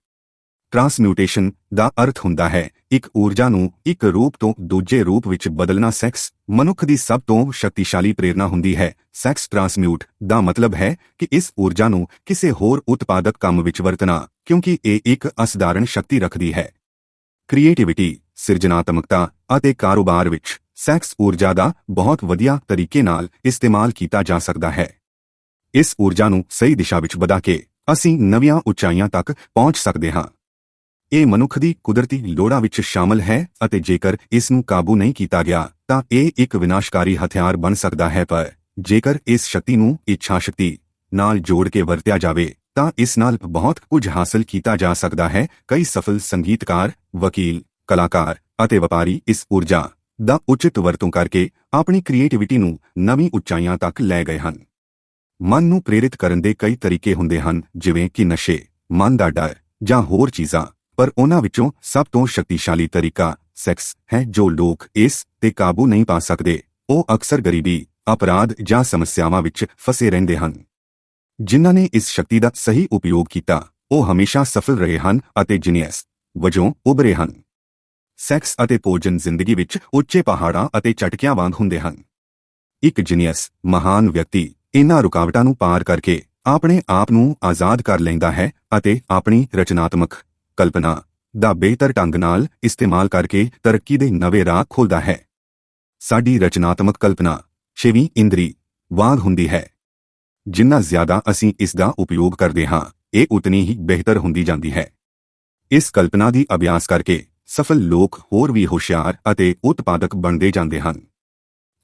ਟ੍ਰਾਂਸਮਿਊਟੇਸ਼ਨ ਦਾ ਅਰਥ ਹੁੰਦਾ ਹੈ, ਇੱਕ ਊਰਜਾ ਨੂੰ ਇੱਕ ਰੂਪ ਤੋਂ ਦੂਜੇ ਰੂਪ ਵਿੱਚ ਬਦਲਣਾ ਸੈਕਸ ਮਨੁੱਖ ਦੀ ਸਭ ਤੋਂ ਸ਼ਕਤੀਸ਼ਾਲੀ ਪ੍ਰੇਰਣਾ ਹੁੰਦੀ ਹੈ। ਸੈਕਸ ਟ੍ਰਾਂਸਮਿਊਟ ਦਾ ਮਤਲਬ ਹੈ ਕਿ ਇਸ ਊਰਜਾ ਨੂੰ ਕਿਸੇ ਹੋਰ ਉਤਪਾਦਕ ਕੰਮ ਵਿੱਚ ਵਰਤਣਾ, ਕਿਉਂਕਿ ਇਹ ਇੱਕ ਅਸਧਾਰਨ ਸ਼ਕਤੀ ਰੱਖਦੀ ਹੈ। ਕ੍ਰੀਏਟੀਵਿਟੀ, ਸਿਰਜਣਾਤਮਕਤਾ ਅਤੇ ਕਾਰੋਬਾਰ ਵਿੱਚ ਸੈਕਸ ਊਰਜਾ ਦਾ ਬਹੁਤ ਵਧੀਆ ਤਰੀਕੇ ਨਾਲ ਇਸਤੇਮਾਲ ਕੀਤਾ ਜਾ ਸਕਦਾ ਹੈ। ਇਸ ਊਰਜਾ ਨੂੰ ਸਹੀ ਦਿਸ਼ਾ ਵਿੱਚ ਵਧਾ ਕੇ ਅਸੀਂ ਨਵੀਆਂ ਉਚਾਈਆਂ ਤੱਕ ਪਹੁੰਚ ਸਕਦੇ ਹਾਂ। ਇਹ ਮਨੁੱਖ ਦੀ ਕੁਦਰਤੀ ਲੋੜਾਂ ਵਿੱਚ ਸ਼ਾਮਲ ਹੈ ਅਤੇ ਜੇਕਰ ਇਸ ਨੂੰ ਕਾਬੂ ਨਹੀਂ ਕੀਤਾ ਗਿਆ, ਤਾਂ ਇਹ ਇੱਕ ਵਿਨਾਸ਼ਕਾਰੀ ਹਥਿਆਰ ਬਣ ਸਕਦਾ ਹੈ, ਪਰ ਜੇਕਰ ਇਸ ਸ਼ਕਤੀ ਨੂੰ ਇੱਛਾ ਸ਼ਕਤੀ ਨਾਲ ਜੋੜ ਕੇ ਵਰਤਿਆ ਜਾਵੇ, ਤਾਂ ਇਸ ਨਾਲ ਬਹੁਤ ਕੁਝ ਹਾਸਲ ਕੀਤਾ ਜਾ ਸਕਦਾ ਹੈ। ਕਈ ਸਫਲ ਸੰਗੀਤਕਾਰ, ਵਕੀਲ, ਕਲਾਕਾਰ ਅਤੇ ਵਪਾਰੀ ਇਸ ਊਰਜਾ ਦਾ ਉਚਿਤ ਵਰਤੋਂ ਕਰਕੇ ਆਪਣੀ ਕ੍ਰੀਏਟੀਵਿਟੀ ਨੂੰ ਨਵੀਂ ਉਚਾਈਆਂ ਤੱਕ ਲੈ ਗਏ ਹਨ। ਮਨ ਨੂੰ ਪ੍ਰੇਰਿਤ ਕਰਨ ਦੇ ਕਈ ਤਰੀਕੇ ਹੁੰਦੇ ਹਨ, ਜਿਵੇਂ ਕਿ ਨਸ਼ੇ, ਮਨ ਦਾ ਡਰ ਜਾਂ ਹੋਰ ਚੀਜ਼ਾਂ। ਪਰ ਉਹਨਾਂ ਵਿੱਚੋਂ ਸਭ ਤੋਂ ਸ਼ਕਤੀਸ਼ਾਲੀ ਤਰੀਕਾ ਸੈਕਸ ਹੈ ਜੋ ਲੋਕ ਇਸ ਤੇ ਕਾਬੂ ਨਹੀਂ ਪਾ ਸਕਦੇ। ਉਹ ਅਕਸਰ ਗਰੀਬੀ, ਅਪਰਾਧ ਜਾਂ ਸਮੱਸਿਆਵਾਂ ਵਿੱਚ ਫਸੇ ਰਹਿੰਦੇ ਹਨ। ਜਿਨ੍ਹਾਂ ਨੇ ਇਸ ਸ਼ਕਤੀ ਦਾ ਸਹੀ ਉਪਯੋਗ ਕੀਤਾ, ਉਹ ਹਮੇਸ਼ਾ ਸਫਲ ਰਹੇ ਹਨ ਅਤੇ ਜੀਨੀਅਸ ਵਜੋਂ ਉਭਰੇ ਹਨ। ਸੈਕਸ ਅਤੇ ਭੋਜਨ ਜ਼ਿੰਦਗੀ ਵਿੱਚ ਉੱਚੇ ਪਹਾੜਾਂ ਅਤੇ ਚਟਕਿਆਂ ਵਾਂਗ ਹੁੰਦੇ ਹਨ। ਇੱਕ ਜੀਨੀਅਸ, ਮਹਾਨ ਵਿਅਕਤੀ ਇਹਨਾਂ ਰੁਕਾਵਟਾਂ ਨੂੰ ਪਾਰ ਕਰਕੇ ਆਪਣੇ ਆਪ ਨੂੰ ਆਜ਼ਾਦ ਕਰ ਲੈਂਦਾ ਹੈ ਅਤੇ ਆਪਣੀ ਰਚਨਾਤਮਕ ਕਲਪਨਾ ਦਾ ਬਿਹਤਰ ਢੰਗ ਨਾਲ ਇਸਤੇਮਾਲ ਕਰਕੇ ਤਰੱਕੀ ਦੇ ਨਵੇਂ ਰਾਹ ਖੋਲਦਾ ਹੈ। ਸਾਡੀ ਰਚਨਾਤਮਕ ਕਲਪਨਾ, ਛੇਵੀਂ ਇੰਦਰੀ, ਵਾਂਗ ਹੁੰਦੀ ਹੈ। ਜਿੰਨਾ ਜ਼ਿਆਦਾ ਅਸੀਂ ਇਸ ਦਾ ਉਪਯੋਗ ਕਰਦੇ ਹਾਂ, ਇਹ ਉਤਨੀ ਹੀ ਬਿਹਤਰ ਹੁੰਦੀ ਜਾਂਦੀ ਹੈ। ਇਸ ਕਲਪਨਾ ਦੀ ਅਭਿਆਸ ਕਰਕੇ ਸਫਲ ਲੋਕ ਹੋਰ ਵੀ ਹੁਸ਼ਿਆਰ ਅਤੇ ਉਤਪਾਦਕ ਬਣਦੇ ਜਾਂਦੇ ਹਨ।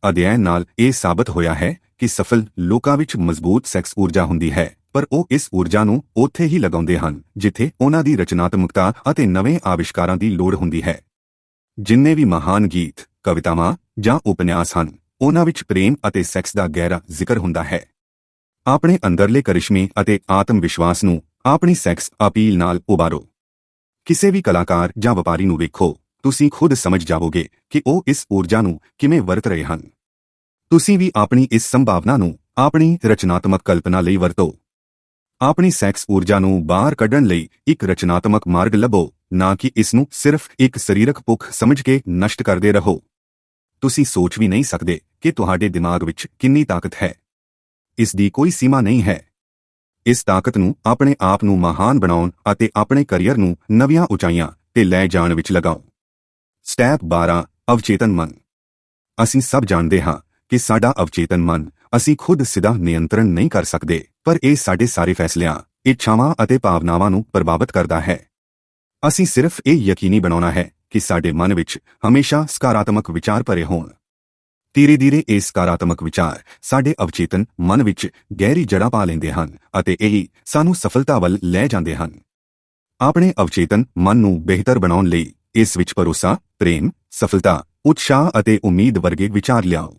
ਅਧਿਐਨ ਨਾਲ ਇਹ ਸਾਬਤ ਹੋਇਆ ਹੈ ਕਿ ਸਫਲ ਲੋਕਾਂ ਵਿੱਚ ਮਜ਼ਬੂਤ ਸੈਕਸ ਊਰਜਾ ਹੁੰਦੀ ਹੈ। ਪਰ ਉਹ ਇਸ ਊਰਜਾ ਨੂੰ ਉੱਥੇ ਹੀ ਲਗਾਉਂਦੇ ਹਨ, ਜਿੱਥੇ ਉਹਨਾਂ ਦੀ ਰਚਨਾਤਮਕਤਾ ਅਤੇ ਨਵੇਂ ਆਵਿਸ਼ਕਾਰਾਂ ਦੀ ਲੋੜ ਹੁੰਦੀ ਹੈ। ਜਿੰਨੇ ਵੀ ਮਹਾਨ ਗੀਤ, ਕਵਿਤਾਵਾਂ ਜਾਂ ਉਪਨਿਆਸ ਹਨ, ਉਹਨਾਂ ਵਿੱਚ ਪ੍ਰੇਮ ਅਤੇ ਸੈਕਸ ਦਾ ਗਹਿਰਾ ਜ਼ਿਕਰ ਹੁੰਦਾ ਹੈ। ਆਪਣੇ ਅੰਦਰਲੇ ਕਰਿਸ਼ਮੇ ਅਤੇ ਆਤਮ ਵਿਸ਼ਵਾਸ ਨੂੰ ਆਪਣੀ ਸੈਕਸ ਅਪੀਲ ਨਾਲ ਉਭਾਰੋ। ਕਿਸੇ ਵੀ ਕਲਾਕਾਰ ਜਾਂ ਵਪਾਰੀ ਨੂੰ ਵੇਖੋ, ਤੁਸੀਂ ਖੁਦ ਸਮਝ ਜਾਵੋਗੇ ਕਿ ਉਹ ਇਸ ਊਰਜਾ ਨੂੰ ਕਿਵੇਂ ਵਰਤ ਰਹੇ ਹਨ। ਤੁਸੀਂ ਵੀ ਆਪਣੀ ਇਸ ਸੰਭਾਵਨਾ ਨੂੰ ਆਪਣੀ ਰਚਨਾਤਮਕ ਕਲਪਨਾ ਲਈ ਵਰਤੋ। ਆਪਣੀ ਸੈਕਸ ਊਰਜਾ ਨੂੰ ਬਾਹਰ ਕੱਢਣ ਲਈ ਇੱਕ ਰਚਨਾਤਮਕ ਮਾਰਗ ਲੱਭੋ, ਨਾ ਕਿ ਇਸ ਨੂੰ ਸਿਰਫ ਇੱਕ ਸਰੀਰਕ ਭੁੱਖ ਸਮਝ ਕੇ ਨਸ਼ਟ ਕਰਦੇ ਰਹੋ। ਤੁਸੀਂ ਸੋਚ ਵੀ ਨਹੀਂ ਸਕਦੇ ਕਿ ਤੁਹਾਡੇ ਦਿਮਾਗ ਵਿੱਚ ਕਿੰਨੀ ਤਾਕਤ ਹੈ। ਇਸ ਦੀ ਕੋਈ ਸੀਮਾ ਨਹੀਂ ਹੈ। ਇਸ ਤਾਕਤ ਨੂੰ ਆਪਣੇ ਆਪ ਨੂੰ ਮਹਾਨ ਬਣਾਉਣ ਅਤੇ ਆਪਣੇ ਕੈਰੀਅਰ ਨੂੰ ਨਵੀਆਂ ਉਚਾਈਆਂ ਤੇ ਲੈ ਜਾਣ ਵਿੱਚ ਲਗਾਓ। ਸਟੈਪ 12 ਅਵਚੇਤਨ ਮਨ। ਅਸੀਂ ਸਭ ਜਾਣਦੇ ਹਾਂ ਕਿ ਸਾਡਾ ਅਵਚੇਤਨ ਮਨ ਅਸੀਂ ਖੁਦ ਸਿੱਧਾ ਨਿਯੰਤਰਣ ਨਹੀਂ ਕਰ ਸਕਦੇ, ਪਰ ਇਹ ਸਾਡੇ ਸਾਰੇ ਫੈਸਲਿਆਂ, ਇੱਛਾਵਾਂ ਅਤੇ ਭਾਵਨਾਵਾਂ ਨੂੰ ਪ੍ਰਭਾਵਿਤ ਕਰਦਾ ਹੈ। ਅਸੀਂ ਸਿਰਫ ਇਹ ਯਕੀਨੀ ਬਣਾਉਣਾ ਹੈ ਕਿ ਸਾਡੇ ਮਨ ਵਿੱਚ ਹਮੇਸ਼ਾ ਸਕਾਰਾਤਮਕ ਵਿਚਾਰ ਭਰੇ ਹੋਣ। ਧੀਰੇ-ਧੀਰੇ ਇਹ ਸਕਾਰਾਤਮਕ ਵਿਚਾਰ ਸਾਡੇ ਅਵਚੇਤਨ ਮਨ ਵਿੱਚ ਗਹਿਰੀ ਜੜ੍ਹਾਂ ਪਾ ਲੈਂਦੇ ਹਨ ਅਤੇ ਇਹੀ ਸਾਨੂੰ ਸਫਲਤਾ ਵੱਲ ਲੈ ਜਾਂਦੇ ਹਨ। ਆਪਣੇ ਅਵਚੇਤਨ ਮਨ ਨੂੰ ਬਿਹਤਰ ਬਣਾਉਣ ਲਈ ਇਸ ਵਿੱਚ ਭਰੋਸਾ, ਪ੍ਰੇਮ, ਸਫਲਤਾ, ਉਤਸ਼ਾਹ ਅਤੇ ਉਮੀਦ ਵਰਗੇ ਵਿਚਾਰ ਲਿਆਓ।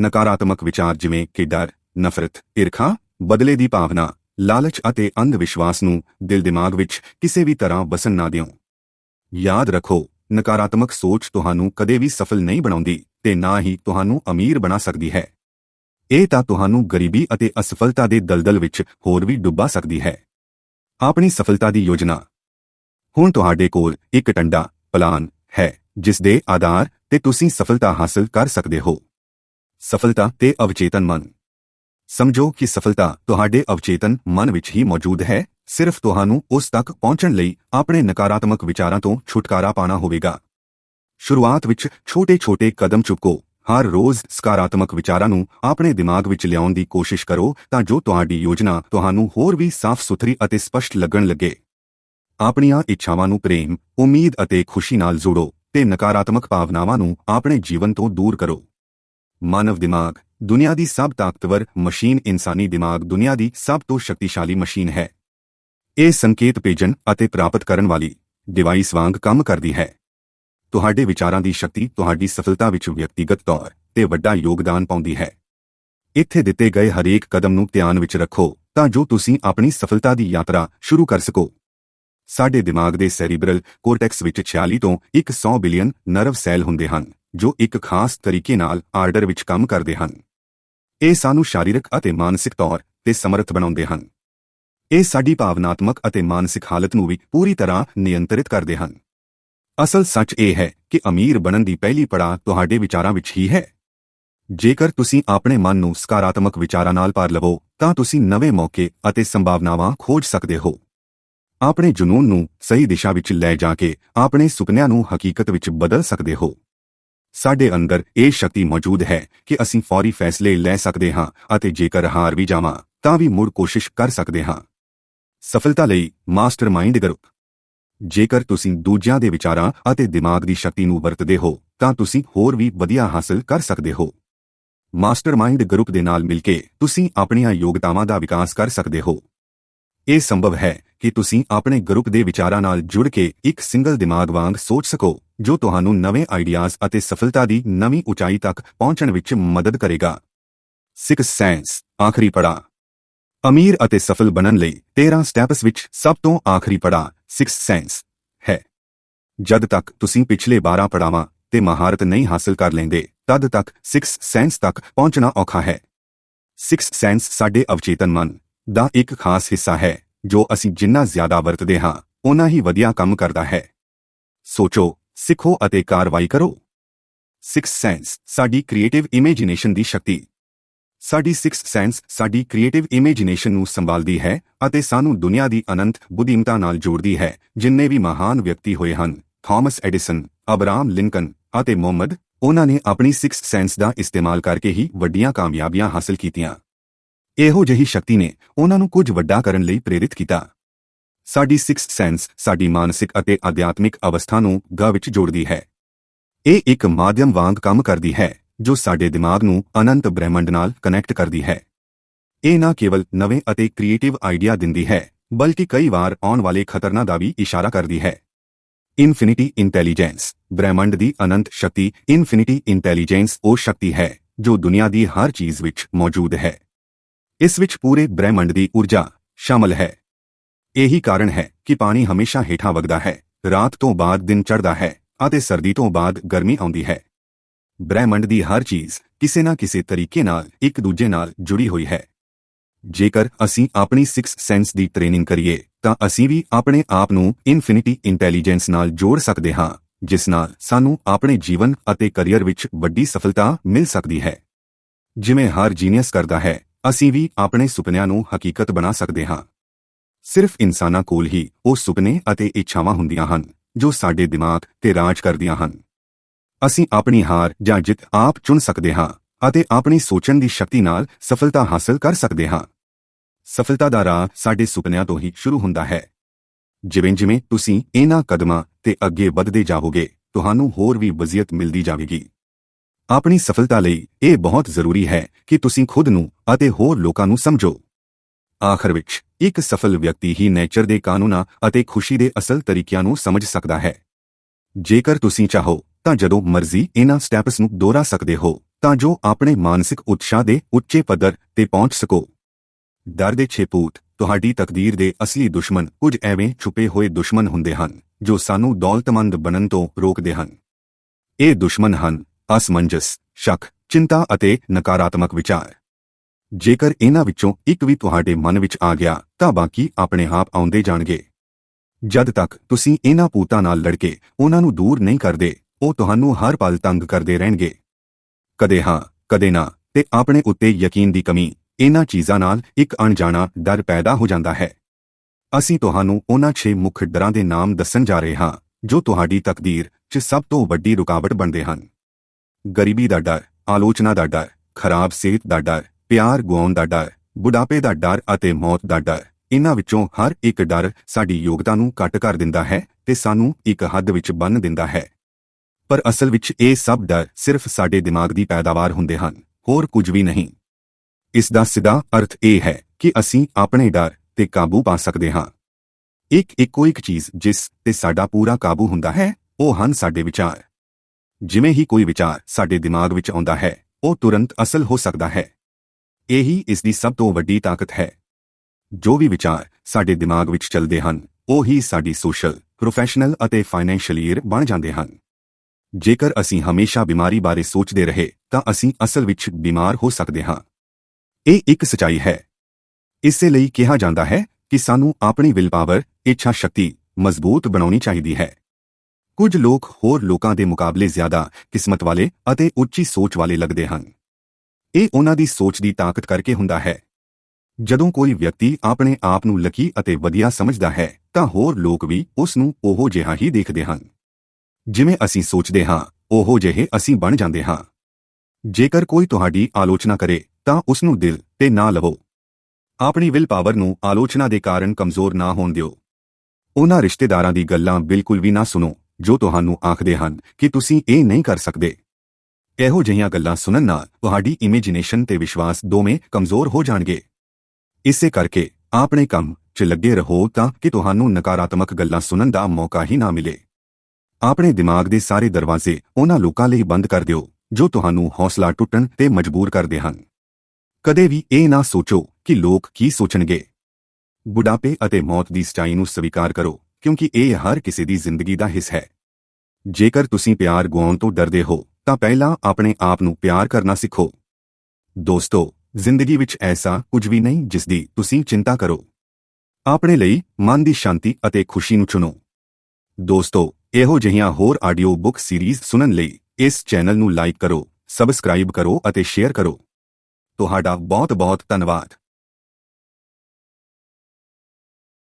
ਨਕਾਰਾਤਮਕ ਵਿਚਾਰ ਜਿਵੇਂ ਕਿ ਡਰ, ਨਫ਼ਰਤ, ਈਰਖਾ, ਬਦਲੇ ਦੀ ਭਾਵਨਾ, ਲਾਲਚ ਅਤੇ ਅੰਧ ਵਿਸ਼ਵਾਸ ਨੂੰ ਦਿਲ ਦਿਮਾਗ ਵਿੱਚ ਕਿਸੇ ਵੀ ਤਰ੍ਹਾਂ ਵਸਣ ਨਾ ਦਿਓ। ਯਾਦ ਰੱਖੋ, ਨਕਾਰਾਤਮਕ ਸੋਚ ਤੁਹਾਨੂੰ ਕਦੇ ਵੀ ਸਫਲ ਨਹੀਂ ਬਣਾਉਂਦੀ ਤੇ ਨਾ ਹੀ ਤੁਹਾਨੂੰ ਅਮੀਰ ਬਣਾ ਸਕਦੀ ਹੈ। ਇਹ ਤਾਂ ਤੁਹਾਨੂੰ ਗਰੀਬੀ ਅਤੇ ਅਸਫਲਤਾ ਦੇ ਦਲਦਲ ਵਿੱਚ ਹੋਰ ਵੀ ਡੁੱਬਾ ਸਕਦੀ ਹੈ। ਆਪਣੀ ਸਫਲਤਾ ਦੀ ਯੋਜਨਾ। ਹੁਣ ਤੁਹਾਡੇ ਕੋਲ ਇੱਕ ਟੰਡਾ, ਪਲਾਨ ਹੈ, ਜਿਸ ਦੇ ਆਧਾਰ ਤੇ ਤੁਸੀਂ ਸਫਲਤਾ ਹਾਸਲ ਕਰ ਸਕਦੇ ਹੋ। ਸਫਲਤਾ ਤੇ ਅਵਚੇਤਨ ਮਨ। ਸਮਝੋ ਕਿ ਸਫਲਤਾ ਤੁਹਾਡੇ ਅਵਚੇਤਨ ਮਨ ਵਿੱਚ ਹੀ ਮੌਜੂਦ ਹੈ, ਸਿਰਫ ਤੁਹਾਨੂੰ ਉਸ ਤੱਕ ਪਹੁੰਚਣ ਲਈ ਆਪਣੇ ਨਕਾਰਾਤਮਕ ਵਿਚਾਰਾਂ ਤੋਂ ਛੁਟਕਾਰਾ ਪਾਣਾ ਹੋਵੇਗਾ। ਸ਼ੁਰੂਆਤ ਵਿੱਚ ਛੋਟੇ-ਛੋਟੇ ਕਦਮ ਚੁੱਕੋ, ਹਰ ਰੋਜ਼ ਸਕਾਰਾਤਮਕ ਵਿਚਾਰਾਂ ਨੂੰ ਆਪਣੇ ਦਿਮਾਗ ਵਿੱਚ ਲਿਆਉਣ ਦੀ ਕੋਸ਼ਿਸ਼ ਕਰੋ ਤਾਂ ਜੋ ਤੁਹਾਡੀ ਯੋਜਨਾ ਤੁਹਾਨੂੰ ਹੋਰ ਵੀ ਸਾਫ਼ ਸੁਥਰੀ ਅਤੇ ਸਪਸ਼ਟ ਲੱਗਣ ਲੱਗੇ। ਆਪਣੀਆਂ ਇੱਛਾਵਾਂ ਨੂੰ ਪ੍ਰੇਮ, ਉਮੀਦ ਅਤੇ ਖੁਸ਼ੀ ਨਾਲ ਜੋੜੋ ਤੇ ਨਕਾਰਾਤਮਕ ਭਾਵਨਾਵਾਂ ਨੂੰ ਆਪਣੇ ਜੀਵਨ ਤੋਂ ਦੂਰ ਕਰੋ। ਮਾਨਵ ਦਿਮਾਗ, ਦੁਨੀਆ ਦੀ ਸਭ ਤਾਕਤਵਰ ਮਸ਼ੀਨ ਇਨਸਾਨੀ ਦਿਮਾਗ ਦੁਨੀਆ ਦੀ ਸਭ ਤੋਂ ਸ਼ਕਤੀਸ਼ਾਲੀ ਮਸ਼ੀਨ ਹੈ। ਇਹ ਸੰਕੇਤ ਭੇਜਣ ਅਤੇ ਪ੍ਰਾਪਤ ਕਰਨ ਵਾਲੀ ਡਿਵਾਈਸ ਵਾਂਗ ਕੰਮ ਕਰਦੀ ਹੈ। ਤੁਹਾਡੇ ਵਿਚਾਰਾਂ ਦੀ ਸ਼ਕਤੀ, ਤੁਹਾਡੀ ਸਫਲਤਾ ਵਿੱਚ ਵਿਅਕਤੀਗਤ ਤੌਰ ਤੇ ਵੱਡਾ ਯੋਗਦਾਨ ਪਾਉਂਦੀ ਹੈ। ਇੱਥੇ ਦਿੱਤੇ ਗਏ ਹਰੇਕ ਕਦਮ ਨੂੰ ਧਿਆਨ ਵਿੱਚ ਰੱਖੋ ਤਾਂ ਜੋ ਤੁਸੀਂ ਆਪਣੀ ਸਫਲਤਾ ਦੀ ਯਾਤਰਾ ਸ਼ੁਰੂ ਕਰ ਸਕੋ। ਸਾਡੇ ਦਿਮਾਗ ਦੇ ਸੈਰੀਬਰਲ ਕੋਰਟੈਕਸ ਵਿੱਚ 46 ਤੋਂ 100 ਬਿਲੀਅਨ ਨਰਵ ਸੈੱਲ ਹੁੰਦੇ ਹਨ। ਜੋ ਇੱਕ ਖਾਸ ਤਰੀਕੇ ਨਾਲ ਆਰਡਰ ਵਿੱਚ ਕੰਮ ਕਰਦੇ ਹਨ। ਇਹ ਸਾਨੂੰ ਸ਼ਾਰੀਰਿਕ ਅਤੇ ਮਾਨਸਿਕ ਤੌਰ ਤੇ ਸਮਰੱਥ ਬਣਾਉਂਦੇ ਹਨ। ਇਹ ਸਾਡੀ ਭਾਵਨਾਤਮਕ ਅਤੇ ਮਾਨਸਿਕ ਹਾਲਤ ਨੂੰ ਵੀ ਪੂਰੀ ਤਰ੍ਹਾਂ ਨਿਯੰਤਰਿਤ ਕਰਦੇ ਹਨ। ਅਸਲ ਸੱਚ ਇਹ ਹੈ ਕਿ ਅਮੀਰ ਬਣਨ ਦੀ ਪਹਿਲੀ ਪੜਾਅ ਤੁਹਾਡੇ ਵਿਚਾਰਾਂ ਵਿੱਚ ਹੀ ਹੈ। ਜੇਕਰ ਤੁਸੀਂ ਆਪਣੇ ਮਨ ਨੂੰ ਸਕਾਰਾਤਮਕ ਵਿਚਾਰਾਂ ਨਾਲ ਭਰ ਲਵੋ, ਤਾਂ ਤੁਸੀਂ ਨਵੇਂ ਮੌਕੇ ਅਤੇ ਸੰਭਾਵਨਾਵਾਂ ਖੋਜ ਸਕਦੇ ਹੋ। ਆਪਣੇ ਜਨੂਨ ਨੂੰ ਸਹੀ ਦਿਸ਼ਾ ਵਿੱਚ ਲੈ ਜਾ ਕੇ ਆਪਣੇ ਸੁਪਨਿਆਂ ਨੂੰ ਹਕੀਕਤ ਵਿੱਚ ਬਦਲ ਸਕਦੇ ਹੋ। ਸਾਡੇ ਅੰਦਰ ਇਹ ਸ਼ਕਤੀ ਮੌਜੂਦ ਹੈ ਕਿ ਅਸੀਂ ਫੌਰੀ ਫੈਸਲੇ ਲੈ ਸਕਦੇ ਹਾਂ ਅਤੇ ਜੇਕਰ ਹਾਰ ਵੀ ਜਾਵਾਂ, ਤਾਂ ਵੀ ਮੁੜ ਕੋਸ਼ਿਸ਼ ਕਰ ਸਕਦੇ ਹਾਂ। ਸਫਲਤਾ ਲਈ ਮਾਸਟਰਮਾਈਂਡ ਗਰੁੱਪ ਜੇਕਰ ਤੁਸੀਂ ਦੂਜਿਆਂ ਦੇ ਵਿਚਾਰਾਂ ਅਤੇ ਦਿਮਾਗ ਦੀ ਸ਼ਕਤੀ ਨੂੰ ਵਰਤਦੇ ਹੋ, ਤਾਂ ਤੁਸੀਂ ਹੋਰ ਵੀ ਵਧੀਆ ਹਾਸਲ ਕਰ ਸਕਦੇ ਹੋ। ਮਾਸਟਰਮਾਈਂਡ ਗਰੁੱਪ ਦੇ ਨਾਲ ਮਿਲ ਕੇ ਤੁਸੀਂ ਆਪਣੀਆਂ ਯੋਗਤਾਵਾਂ ਦਾ ਵਿਕਾਸ ਕਰ ਸਕਦੇ ਹੋ। ਇਹ ਸੰਭਵ ਹੈ ਕਿ ਤੁਸੀਂ ਆਪਣੇ ਗਰੁੱਪ ਦੇ ਵਿਚਾਰਾਂ ਨਾਲ ਜੁੜ ਕੇ ਇੱਕ ਸਿੰਗਲ ਦਿਮਾਗ ਵਾਂਗ ਸੋਚ ਸਕੋ। ਜੋ ਤੁਹਾਨੂੰ ਨਵੇਂ ਆਈਡੀਆਜ਼ ਅਤੇ ਸਫਲਤਾ ਦੀ ਨਵੀਂ ਉਚਾਈ ਤੱਕ ਪਹੁੰਚਣ ਵਿੱਚ ਮਦਦ ਕਰੇਗਾ। ਸਿਕਸ ਸੈਂਸ ਆਖਰੀ ਪੜਾ ਅਮੀਰ ਅਤੇ ਸਫਲ ਬਣਨ ਲਈ 13 ਸਟੈਪਸ ਵਿੱਚ ਸਭ ਤੋਂ ਆਖਰੀ ਪੜਾ ਸਿਕਸ ਸੈਂਸ ਹੈ। ਜਦ ਤੱਕ ਤੁਸੀਂ ਪਿਛਲੇ 12 ਪੜਾਵਾਂ ਤੇ ਮਹਾਰਤ ਨਹੀਂ ਹਾਸਲ ਕਰ ਲੈਂਦੇ, ਤਦ ਤੱਕ ਸਿਕਸ ਸੈਂਸ ਤੱਕ ਪਹੁੰਚਣਾ ਔਖਾ ਹੈ। ਸਿਕਸ ਸੈਂਸ ਸਾਡੇ ਅਵਚੇਤਨ ਮਨ ਦਾ ਇੱਕ ਖਾਸ ਹਿੱਸਾ ਹੈ, ਜੋ ਅਸੀਂ ਜਿੰਨਾ ਜ਼ਿਆਦਾ ਵਰਤਦੇ ਹਾਂ ਉਨਾ ਹੀ ਵਧੀਆ ਕੰਮ ਕਰਦਾ ਹੈ। ਸੋਚੋ ਸਿੱਖੋ ਅਤੇ ਕਾਰਵਾਈ ਕਰੋ। ਸਿਕਸ ਸੈਂਸ ਸਾਡੀ ਕ੍ਰੀਏਟਿਵ ਇਮੇਜਿਨੇਸ਼ਨ ਦੀ ਸ਼ਕਤੀ। ਸਾਡੀ ਸਿਕਸ ਸੈਂਸ ਸਾਡੀ ਕ੍ਰੀਏਟਿਵ ਇਮੇਜਿਨੇਸ਼ਨ ਨੂੰ ਸੰਭਾਲਦੀ ਹੈ ਅਤੇ ਸਾਨੂੰ ਦੁਨੀਆ ਦੀ ਅਨੰਤ ਬੁੱਧੀਮਤਾ ਨਾਲ ਜੋੜਦੀ ਹੈ, ਜਿੰਨੇ ਵੀ ਮਹਾਨ ਵਿਅਕਤੀ ਹੋਏ ਹਨ, ਥਾਮਸ ਐਡੀਸਨ, ਅਬਰਾਮ ਲਿੰਕਨ ਅਤੇ ਮੁਹੰਮਦ, ਉਹਨਾਂ ਨੇ ਆਪਣੀ ਸਿਕਸ ਸੈਂਸ ਦਾ ਇਸਤੇਮਾਲ ਕਰਕੇ ਹੀ ਵੱਡੀਆਂ ਕਾਮਯਾਬੀਆਂ ਹਾਸਲ ਕੀਤੀਆਂ। ਇਹੋ ਜਿਹੀ ਸ਼ਕਤੀ ਨੇ ਉਹਨਾਂ ਨੂੰ ਕੁਝ ਵੱਡਾ ਕਰਨ ਲਈ ਪ੍ਰੇਰਿਤ ਕੀਤਾ। ਸਾਡੀ ਸਿਕਸ ਸੈਂਸ, ਸਾਡੀ ਮਾਨਸਿਕ ਅਤੇ ਅਧਿਆਤਮਿਕ ਅਵਸਥਾ ਨੂੰ ਗ ਵਿੱਚ ਜੋੜਦੀ ਹੈ। ਇਹ ਇੱਕ ਮਾਧਿਅਮ ਵਾਂਗ ਕੰਮ ਕਰਦੀ ਹੈ, ਜੋ ਸਾਡੇ ਦਿਮਾਗ ਨੂੰ ਅਨੰਤ ਬ੍ਰਹਿਮੰਡ ਨਾਲ ਕਨੈਕਟ ਕਰਦੀ ਹੈ। ਇਹ ਨਾ ਕੇਵਲ ਨਵੇਂ ਅਤੇ ਕ੍ਰੀਏਟਿਵ ਆਈਡੀਆ ਦਿੰਦੀ ਹੈ, ਬਲਕਿ ਕਈ ਵਾਰ ਆਉਣ ਵਾਲੇ ਖਤਰਨਾਂ ਦਾ ਵੀ ਇਸ਼ਾਰਾ ਕਰਦੀ ਹੈ। ਇਨਫਿਨਿਟੀ ਇੰਟੈਲੀਜੈਂਸ ਬ੍ਰਹਿਮੰਡ ਦੀ ਅਨੰਤ ਸ਼ਕਤੀ ਇਨਫਿਨਿਟੀ ਇੰਟੈਲੀਜੈਂਸ ਉਹ ਸ਼ਕਤੀ ਹੈ, ਜੋ ਦੁਨੀਆ ਦੀ ਹਰ ਚੀਜ਼ ਵਿੱਚ ਮੌਜੂਦ ਹੈ। ਇਸ ਵਿੱਚ ਪੂਰੇ ਬ੍ਰਹਿਮੰਡ ਦੀ ਊਰਜਾ ਸ਼ਾਮਲ ਹੈ। ਇਹੀ ਕਾਰਨ ਹੈ ਕਿ ਪਾਣੀ ਹਮੇਸ਼ਾ ਹੇਠਾਂ ਵਗਦਾ ਹੈ, ਰਾਤ ਤੋਂ ਬਾਅਦ ਦਿਨ ਚੜ੍ਹਦਾ ਹੈ ਅਤੇ ਸਰਦੀ ਤੋਂ ਬਾਅਦ ਗਰਮੀ ਆਉਂਦੀ ਹੈ। ਬ੍ਰਹਿਮੰਡ ਦੀ ਹਰ ਚੀਜ਼ ਕਿਸੇ ਨਾ ਕਿਸੇ ਤਰੀਕੇ ਨਾਲ ਇੱਕ ਦੂਜੇ ਨਾਲ ਜੁੜੀ ਹੋਈ ਹੈ। ਜੇਕਰ ਅਸੀਂ ਆਪਣੀ 6 ਸੈਂਸ ਦੀ ਟ੍ਰੇਨਿੰਗ ਕਰੀਏ, ਤਾਂ ਅਸੀਂ ਵੀ ਆਪਣੇ ਆਪ ਨੂੰ ਇਨਫਿਨਿਟੀ ਇੰਟੈਲੀਜੈਂਸ ਨਾਲ ਜੋੜ ਸਕਦੇ ਹਾਂ, ਜਿਸ ਨਾਲ ਸਾਨੂੰ ਆਪਣੇ ਜੀਵਨ ਅਤੇ ਕੈਰੀਅਰ ਵਿੱਚ ਵੱਡੀ ਸਫਲਤਾ ਮਿਲ ਸਕਦੀ ਹੈ। ਜਿਵੇਂ ਹਰ ਜੀਨੀਅਸ ਕਰਦਾ ਹੈ, ਅਸੀਂ ਵੀ ਆਪਣੇ ਸੁਪਨਿਆਂ ਨੂੰ ਹਕੀਕਤ ਬਣਾ ਸਕਦੇ ਹਾਂ। ਸਿਰਫ ਇਨਸਾਨਾਂ ਕੋਲ ਹੀ ਉਹ ਸੁਪਨੇ ਅਤੇ ਇੱਛਾਵਾਂ ਹੁੰਦੀਆਂ ਹਨ, ਜੋ ਸਾਡੇ ਦਿਮਾਗ ਤੇ ਰਾਜ ਕਰਦੀਆਂ ਹਨ। ਅਸੀਂ ਆਪਣੀ ਹਾਰ ਜਾਂ ਜਿੱਤ ਆਪ ਚੁਣ ਸਕਦੇ ਹਾਂ ਅਤੇ ਆਪਣੀ ਸੋਚਣ ਦੀ ਸ਼ਕਤੀ ਨਾਲ ਸਫਲਤਾ ਹਾਸਲ ਕਰ ਸਕਦੇ ਹਾਂ। ਸਫਲਤਾ ਦਾ ਰਾਹ ਸਾਡੇ ਸੁਪਨਿਆਂ ਤੋਂ ਹੀ ਸ਼ੁਰੂ ਹੁੰਦਾ ਹੈ। ਜਿਵੇਂ ਜਿਵੇਂ ਤੁਸੀਂ ਇਹਨਾਂ ਕਦਮਾਂ ਤੇ ਅੱਗੇ ਵਧਦੇ ਜਾਵੋਗੇ ਤੁਹਾਨੂੰ ਹੋਰ ਵੀ ਵਜ਼ੀਅਤ ਮਿਲਦੀ ਜਾਵੇਗੀ। ਆਪਣੀ ਸਫਲਤਾ ਲਈ ਇਹ ਬਹੁਤ ਜ਼ਰੂਰੀ ਹੈ ਕਿ ਤੁਸੀਂ ਖੁਦ ਨੂੰ ਅਤੇ ਹੋਰ ਲੋਕਾਂ ਨੂੰ ਸਮਝੋ। ਆਖਰ ਵਿੱਚ, ਇੱਕ ਸਫਲ ਵਿਅਕਤੀ ਹੀ ਨੇਚਰ ਦੇ ਕਾਨੂੰਨਾਂ ਅਤੇ ਖੁਸ਼ੀ ਦੇ ਅਸਲ ਤਰੀਕਿਆਂ ਨੂੰ ਸਮਝ ਸਕਦਾ ਹੈ। ਜੇਕਰ ਤੁਸੀਂ ਚਾਹੋ, ਤਾਂ ਜਦੋਂ ਮਰਜ਼ੀ ਇਹਨਾਂ ਸਟੈਪਸ ਨੂੰ ਦੁਹਰਾ ਸਕਦੇ ਹੋ, ਤਾਂ ਜੋ ਆਪਣੇ ਮਾਨਸਿਕ ਉਤਸ਼ਾਹ ਦੇ ਉੱਚੇ ਪੱਧਰ ਤੇ ਪਹੁੰਚ ਸਕੋ। ਡਰ ਦੇ ਛੇਪੂਤ ਤੁਹਾਡੀ ਤਕਦੀਰ ਦੇ ਅਸਲੀ ਦੁਸ਼ਮਣ ਕੁਝ ਐਵੇਂ ਛੁਪੇ ਹੋਏ ਦੁਸ਼ਮਣ ਹੁੰਦੇ ਹਨ, ਜੋ ਸਾਨੂੰ ਦੌਲਤਮੰਦ ਬਣਨ ਤੋਂ ਰੋਕਦੇ ਹਨ। ਇਹ ਦੁਸ਼ਮਣ ਹਨ ਅਸਮੰਜਸ, ਸ਼ੱਕ, ਚਿੰਤਾ ਅਤੇ ਨਕਾਰਾਤਮਕ ਵਿਚਾਰ। ਜੇਕਰ ਇਹਨਾਂ ਵਿੱਚੋਂ ਇੱਕ ਵੀ ਤੁਹਾਡੇ ਮਨ ਵਿੱਚ ਆ ਗਿਆ, ਤਾਂ ਬਾਕੀ ਆਪਣੇ ਆਪ ਆਉਂਦੇ ਜਾਣਗੇ। ਜਦ ਤੱਕ ਤੁਸੀਂ ਇਹਨਾਂ ਪੂਤਾਂ ਨਾਲ ਲੜ ਕੇ ਉਹਨਾਂ ਨੂੰ ਦੂਰ ਨਹੀਂ ਕਰਦੇ, ਉਹ ਤੁਹਾਨੂੰ ਹਰ ਪਲ ਤੰਗ ਕਰਦੇ ਰਹਿਣਗੇ। ਕਦੇ ਹਾਂ, ਕਦੇ ਨਾ, ਤੇ ਆਪਣੇ ਉੱਤੇ ਯਕੀਨ ਦੀ ਕਮੀ, ਇਹਨਾਂ ਚੀਜ਼ਾਂ ਨਾਲ ਇੱਕ ਅਣਜਾਣਾ ਡਰ ਪੈਦਾ ਹੋ ਜਾਂਦਾ ਹੈ। ਅਸੀਂ ਤੁਹਾਨੂੰ ਉਹਨਾਂ 6 ਮੁੱਖ ਡਰਾਂ ਦੇ ਨਾਮ ਦੱਸਣ ਜਾ ਰਹੇ ਹਾਂ, ਜੋ ਤੁਹਾਡੀ ਤਕਦੀਰ 'ਚ ਸਭ ਤੋਂ ਵੱਡੀ ਰੁਕਾਵਟ ਬਣਦੇ ਹਨ। ਗਰੀਬੀ ਦਾ ਡਰ, ਆਲੋਚਨਾ ਦਾ ਡਰ, ਖਰਾਬ ਸਿਹਤ ਦਾ ਡਰ ਪਿਆਰ ਗੁਆਉਣ ਦਾ ਡਰ, ਬੁਢਾਪੇ ਦਾ ਡਰ ਅਤੇ ਮੌਤ ਦਾ ਡਰ, ਇਹਨਾਂ ਵਿੱਚੋਂ ਹਰ ਇੱਕ ਡਰ ਸਾਡੀ ਯੋਗਤਾ ਨੂੰ ਘੱਟ ਕਰ ਦਿੰਦਾ ਹੈ ਤੇ ਸਾਨੂੰ ਇੱਕ ਹੱਦ ਵਿੱਚ ਬੰਨ ਦਿੰਦਾ ਹੈ। ਪਰ ਅਸਲ ਵਿੱਚ ਇਹ ਸਭ ਡਰ ਸਿਰਫ ਸਾਡੇ ਦਿਮਾਗ ਦੀ ਪੈਦਾਵਾਰ ਹੁੰਦੇ ਹਨ, ਹੋਰ ਕੁਝ ਵੀ ਨਹੀਂ। ਇਸ ਦਾ ਸਿੱਧਾ ਅਰਥ ਇਹ ਹੈ ਕਿ ਅਸੀਂ ਆਪਣੇ ਡਰ ਤੇ ਕਾਬੂ ਪਾ ਸਕਦੇ ਹਾਂ। ਇੱਕ ਇੱਕੋ ਇੱਕ ਚੀਜ਼ ਜਿਸ ਤੇ ਸਾਡਾ ਪੂਰਾ ਕਾਬੂ ਹੁੰਦਾ ਹੈ, ਉਹ ਹਨ ਸਾਡੇ ਵਿਚਾਰ। ਜਿਵੇਂ ਹੀ ਕੋਈ ਵਿਚਾਰ ਸਾਡੇ ਦਿਮਾਗ ਵਿੱਚ ਆਉਂਦਾ ਹੈ, ਉਹ ਤੁਰੰਤ ਅਸਲ ਹੋ ਸਕਦਾ ਹੈ। ਇਹੀ ਇਸ ਦੀ ਸਭ ਤੋਂ ਵੱਡੀ ਤਾਕਤ ਹੈ। ਜੋ ਵੀ ਵਿਚਾਰ ਸਾਡੇ ਦਿਮਾਗ ਵਿੱਚ ਚੱਲਦੇ ਹਨ, ਉਹ ਹੀ ਸਾਡੀ ਸੋਸ਼ਲ, ਪ੍ਰੋਫੈਸ਼ਨਲ ਅਤੇ ਫਾਈਨੈਂਸ਼ੀਅਲ ਬਣ ਜਾਂਦੇ ਹਨ। ਜੇਕਰ ਅਸੀਂ ਹਮੇਸ਼ਾ ਬਿਮਾਰੀ ਬਾਰੇ ਸੋਚਦੇ ਰਹੇ, ਤਾਂ ਅਸੀਂ ਅਸਲ ਵਿੱਚ ਬਿਮਾਰ ਹੋ ਸਕਦੇ ਹਾਂ। ਇਹ ਇੱਕ ਸਚਾਈ ਹੈ। ਇਸੇ ਲਈ ਕਿਹਾ ਜਾਂਦਾ ਹੈ ਕਿ ਸਾਨੂੰ ਆਪਣੀ ਵਿਲ ਪਾਵਰ ਇੱਛਾ ਸ਼ਕਤੀ ਮਜ਼ਬੂਤ ਬਣਾਉਣੀ ਚਾਹੀਦੀ ਹੈ। ਕੁਝ ਲੋਕ ਹੋਰ ਲੋਕਾਂ ਦੇ ਮੁਕਾਬਲੇ ਜ਼ਿਆਦਾ ਕਿਸਮਤ ਵਾਲੇ ਅਤੇ ਉੱਚੀ ਸੋਚ ਵਾਲੇ ਲੱਗਦੇ ਹਨ। ਇਹ ਉਹਨਾਂ ਦੀ ਸੋਚ ਦੀ ਤਾਕਤ ਕਰਕੇ ਹੁੰਦਾ ਹੈ। ਜਦੋਂ ਕੋਈ ਵਿਅਕਤੀ ਆਪਣੇ ਆਪ ਨੂੰ ਲਕੀ ਅਤੇ ਵਧੀਆ ਸਮਝਦਾ ਹੈ, ਤਾਂ ਹੋਰ ਲੋਕ ਵੀ ਉਸ ਨੂੰ ਉਹੋ ਜਿਹਾ ਹੀ ਦੇਖਦੇ ਹਨ। ਜਿਵੇਂ ਅਸੀਂ ਸੋਚਦੇ ਹਾਂ, ਉਹੋ ਜਿਹੇ ਅਸੀਂ ਬਣ ਜਾਂਦੇ ਹਾਂ। ਜੇਕਰ ਕੋਈ ਤੁਹਾਡੀ ਆਲੋਚਨਾ ਕਰੇ, ਤਾਂ ਉਸ ਨੂੰ ਦਿਲ ਤੇ ਨਾ ਲਵੋ। ਆਪਣੀ ਵਿਲ ਪਾਵਰ ਨੂੰ ਆਲੋਚਨਾ ਦੇ ਕਾਰਨ ਕਮਜ਼ੋਰ ਨਾ ਹੋਣ ਦਿਓ। ਉਹਨਾਂ ਰਿਸ਼ਤੇਦਾਰਾਂ ਦੀ ਗੱਲਾਂ ਬਿਲਕੁਲ ਵੀ ਨਾ ਸੁਣੋ, ਜੋ ਤੁਹਾਨੂੰ ਆਖਦੇ ਹਨ ਕਿ ਤੁਸੀਂ ਇਹ ਨਹੀਂ ਕਰ ਸਕਦੇ। ਇਹੋ ਜਿਹੀਆਂ ਗੱਲਾਂ ਸੁਣਨ ਨਾਲ ਤੁਹਾਡੀ ਇਮੇਜਿਨੇਸ਼ਨ ਤੇ ਵਿਸ਼ਵਾਸ ਦੋਵੇਂ ਕਮਜ਼ੋਰ ਹੋ ਜਾਣਗੇ। ਇਸੇ ਕਰਕੇ ਆਪਣੇ ਕੰਮ 'ਚ ਲੱਗੇ ਰਹੋ ਤਾਂ ਕਿ ਤੁਹਾਨੂੰ ਨਕਾਰਾਤਮਕ ਗੱਲਾਂ ਸੁਣਨ ਦਾ ਮੌਕਾ ਹੀ ਨਾ ਮਿਲੇ। ਆਪਣੇ ਦਿਮਾਗ ਦੇ ਸਾਰੇ ਦਰਵਾਜ਼ੇ ਉਹਨਾਂ ਲੋਕਾਂ ਲਈ ਬੰਦ ਕਰ ਦਿਓ ਜੋ ਤੁਹਾਨੂੰ ਹੌਸਲਾ ਟੁੱਟਣ ਤੇ ਮਜਬੂਰ ਕਰਦੇ ਹਨ। ਕਦੇ ਵੀ ਇਹ ਨਾ ਸੋਚੋ ਕਿ ਲੋਕ ਕੀ ਸੋਚਣਗੇ। ਬੁਢਾਪੇ ਅਤੇ ਮੌਤ ਦੀ ਸਚਾਈ ਨੂੰ ਸਵੀਕਾਰ ਕਰੋ, ਕਿਉਂਕਿ ਇਹ ਹਰ ਕਿਸੇ ਦੀ ਜ਼ਿੰਦਗੀ ਦਾ ਹਿੱਸਾ ਹੈ। ਜੇਕਰ ਤੁਸੀਂ ਪਿਆਰ ਗੁਆਉਣ ਤੋਂ ਡਰਦੇ ਹੋ ਤਾਂ ਪਹਿਲਾਂ ਆਪਣੇ ਆਪ ਨੂੰ ਪਿਆਰ ਕਰਨਾ ਸਿੱਖੋ। ਦੋਸਤੋ, ਜ਼ਿੰਦਗੀ ਵਿੱਚ ਐਸਾ ਕੁਝ ਵੀ ਨਹੀਂ ਜਿਸ ਦੀ ਤੁਸੀਂ ਚਿੰਤਾ ਕਰੋ। ਆਪਣੇ ਲਈ ਮਨ ਦੀ ਸ਼ਾਂਤੀ ਅਤੇ ਖੁਸ਼ੀ ਨੂੰ ਚੁਣੋ। ਦੋਸਤੋ, ਇਹੋ ਜਿਹੀਆਂ ਹੋਰ ਆਡੀਓ ਬੁੱਕ ਸੀਰੀਜ਼ ਸੁਣਨ ਲਈ ਇਸ ਚੈਨਲ ਨੂੰ ਲਾਈਕ ਕਰੋ, ਸਬਸਕ੍ਰਾਈਬ ਕਰੋ ਅਤੇ ਸ਼ੇਅਰ ਕਰੋ। ਤੁਹਾਡਾ ਬਹੁਤ ਬਹੁਤ ਧੰਨਵਾਦ।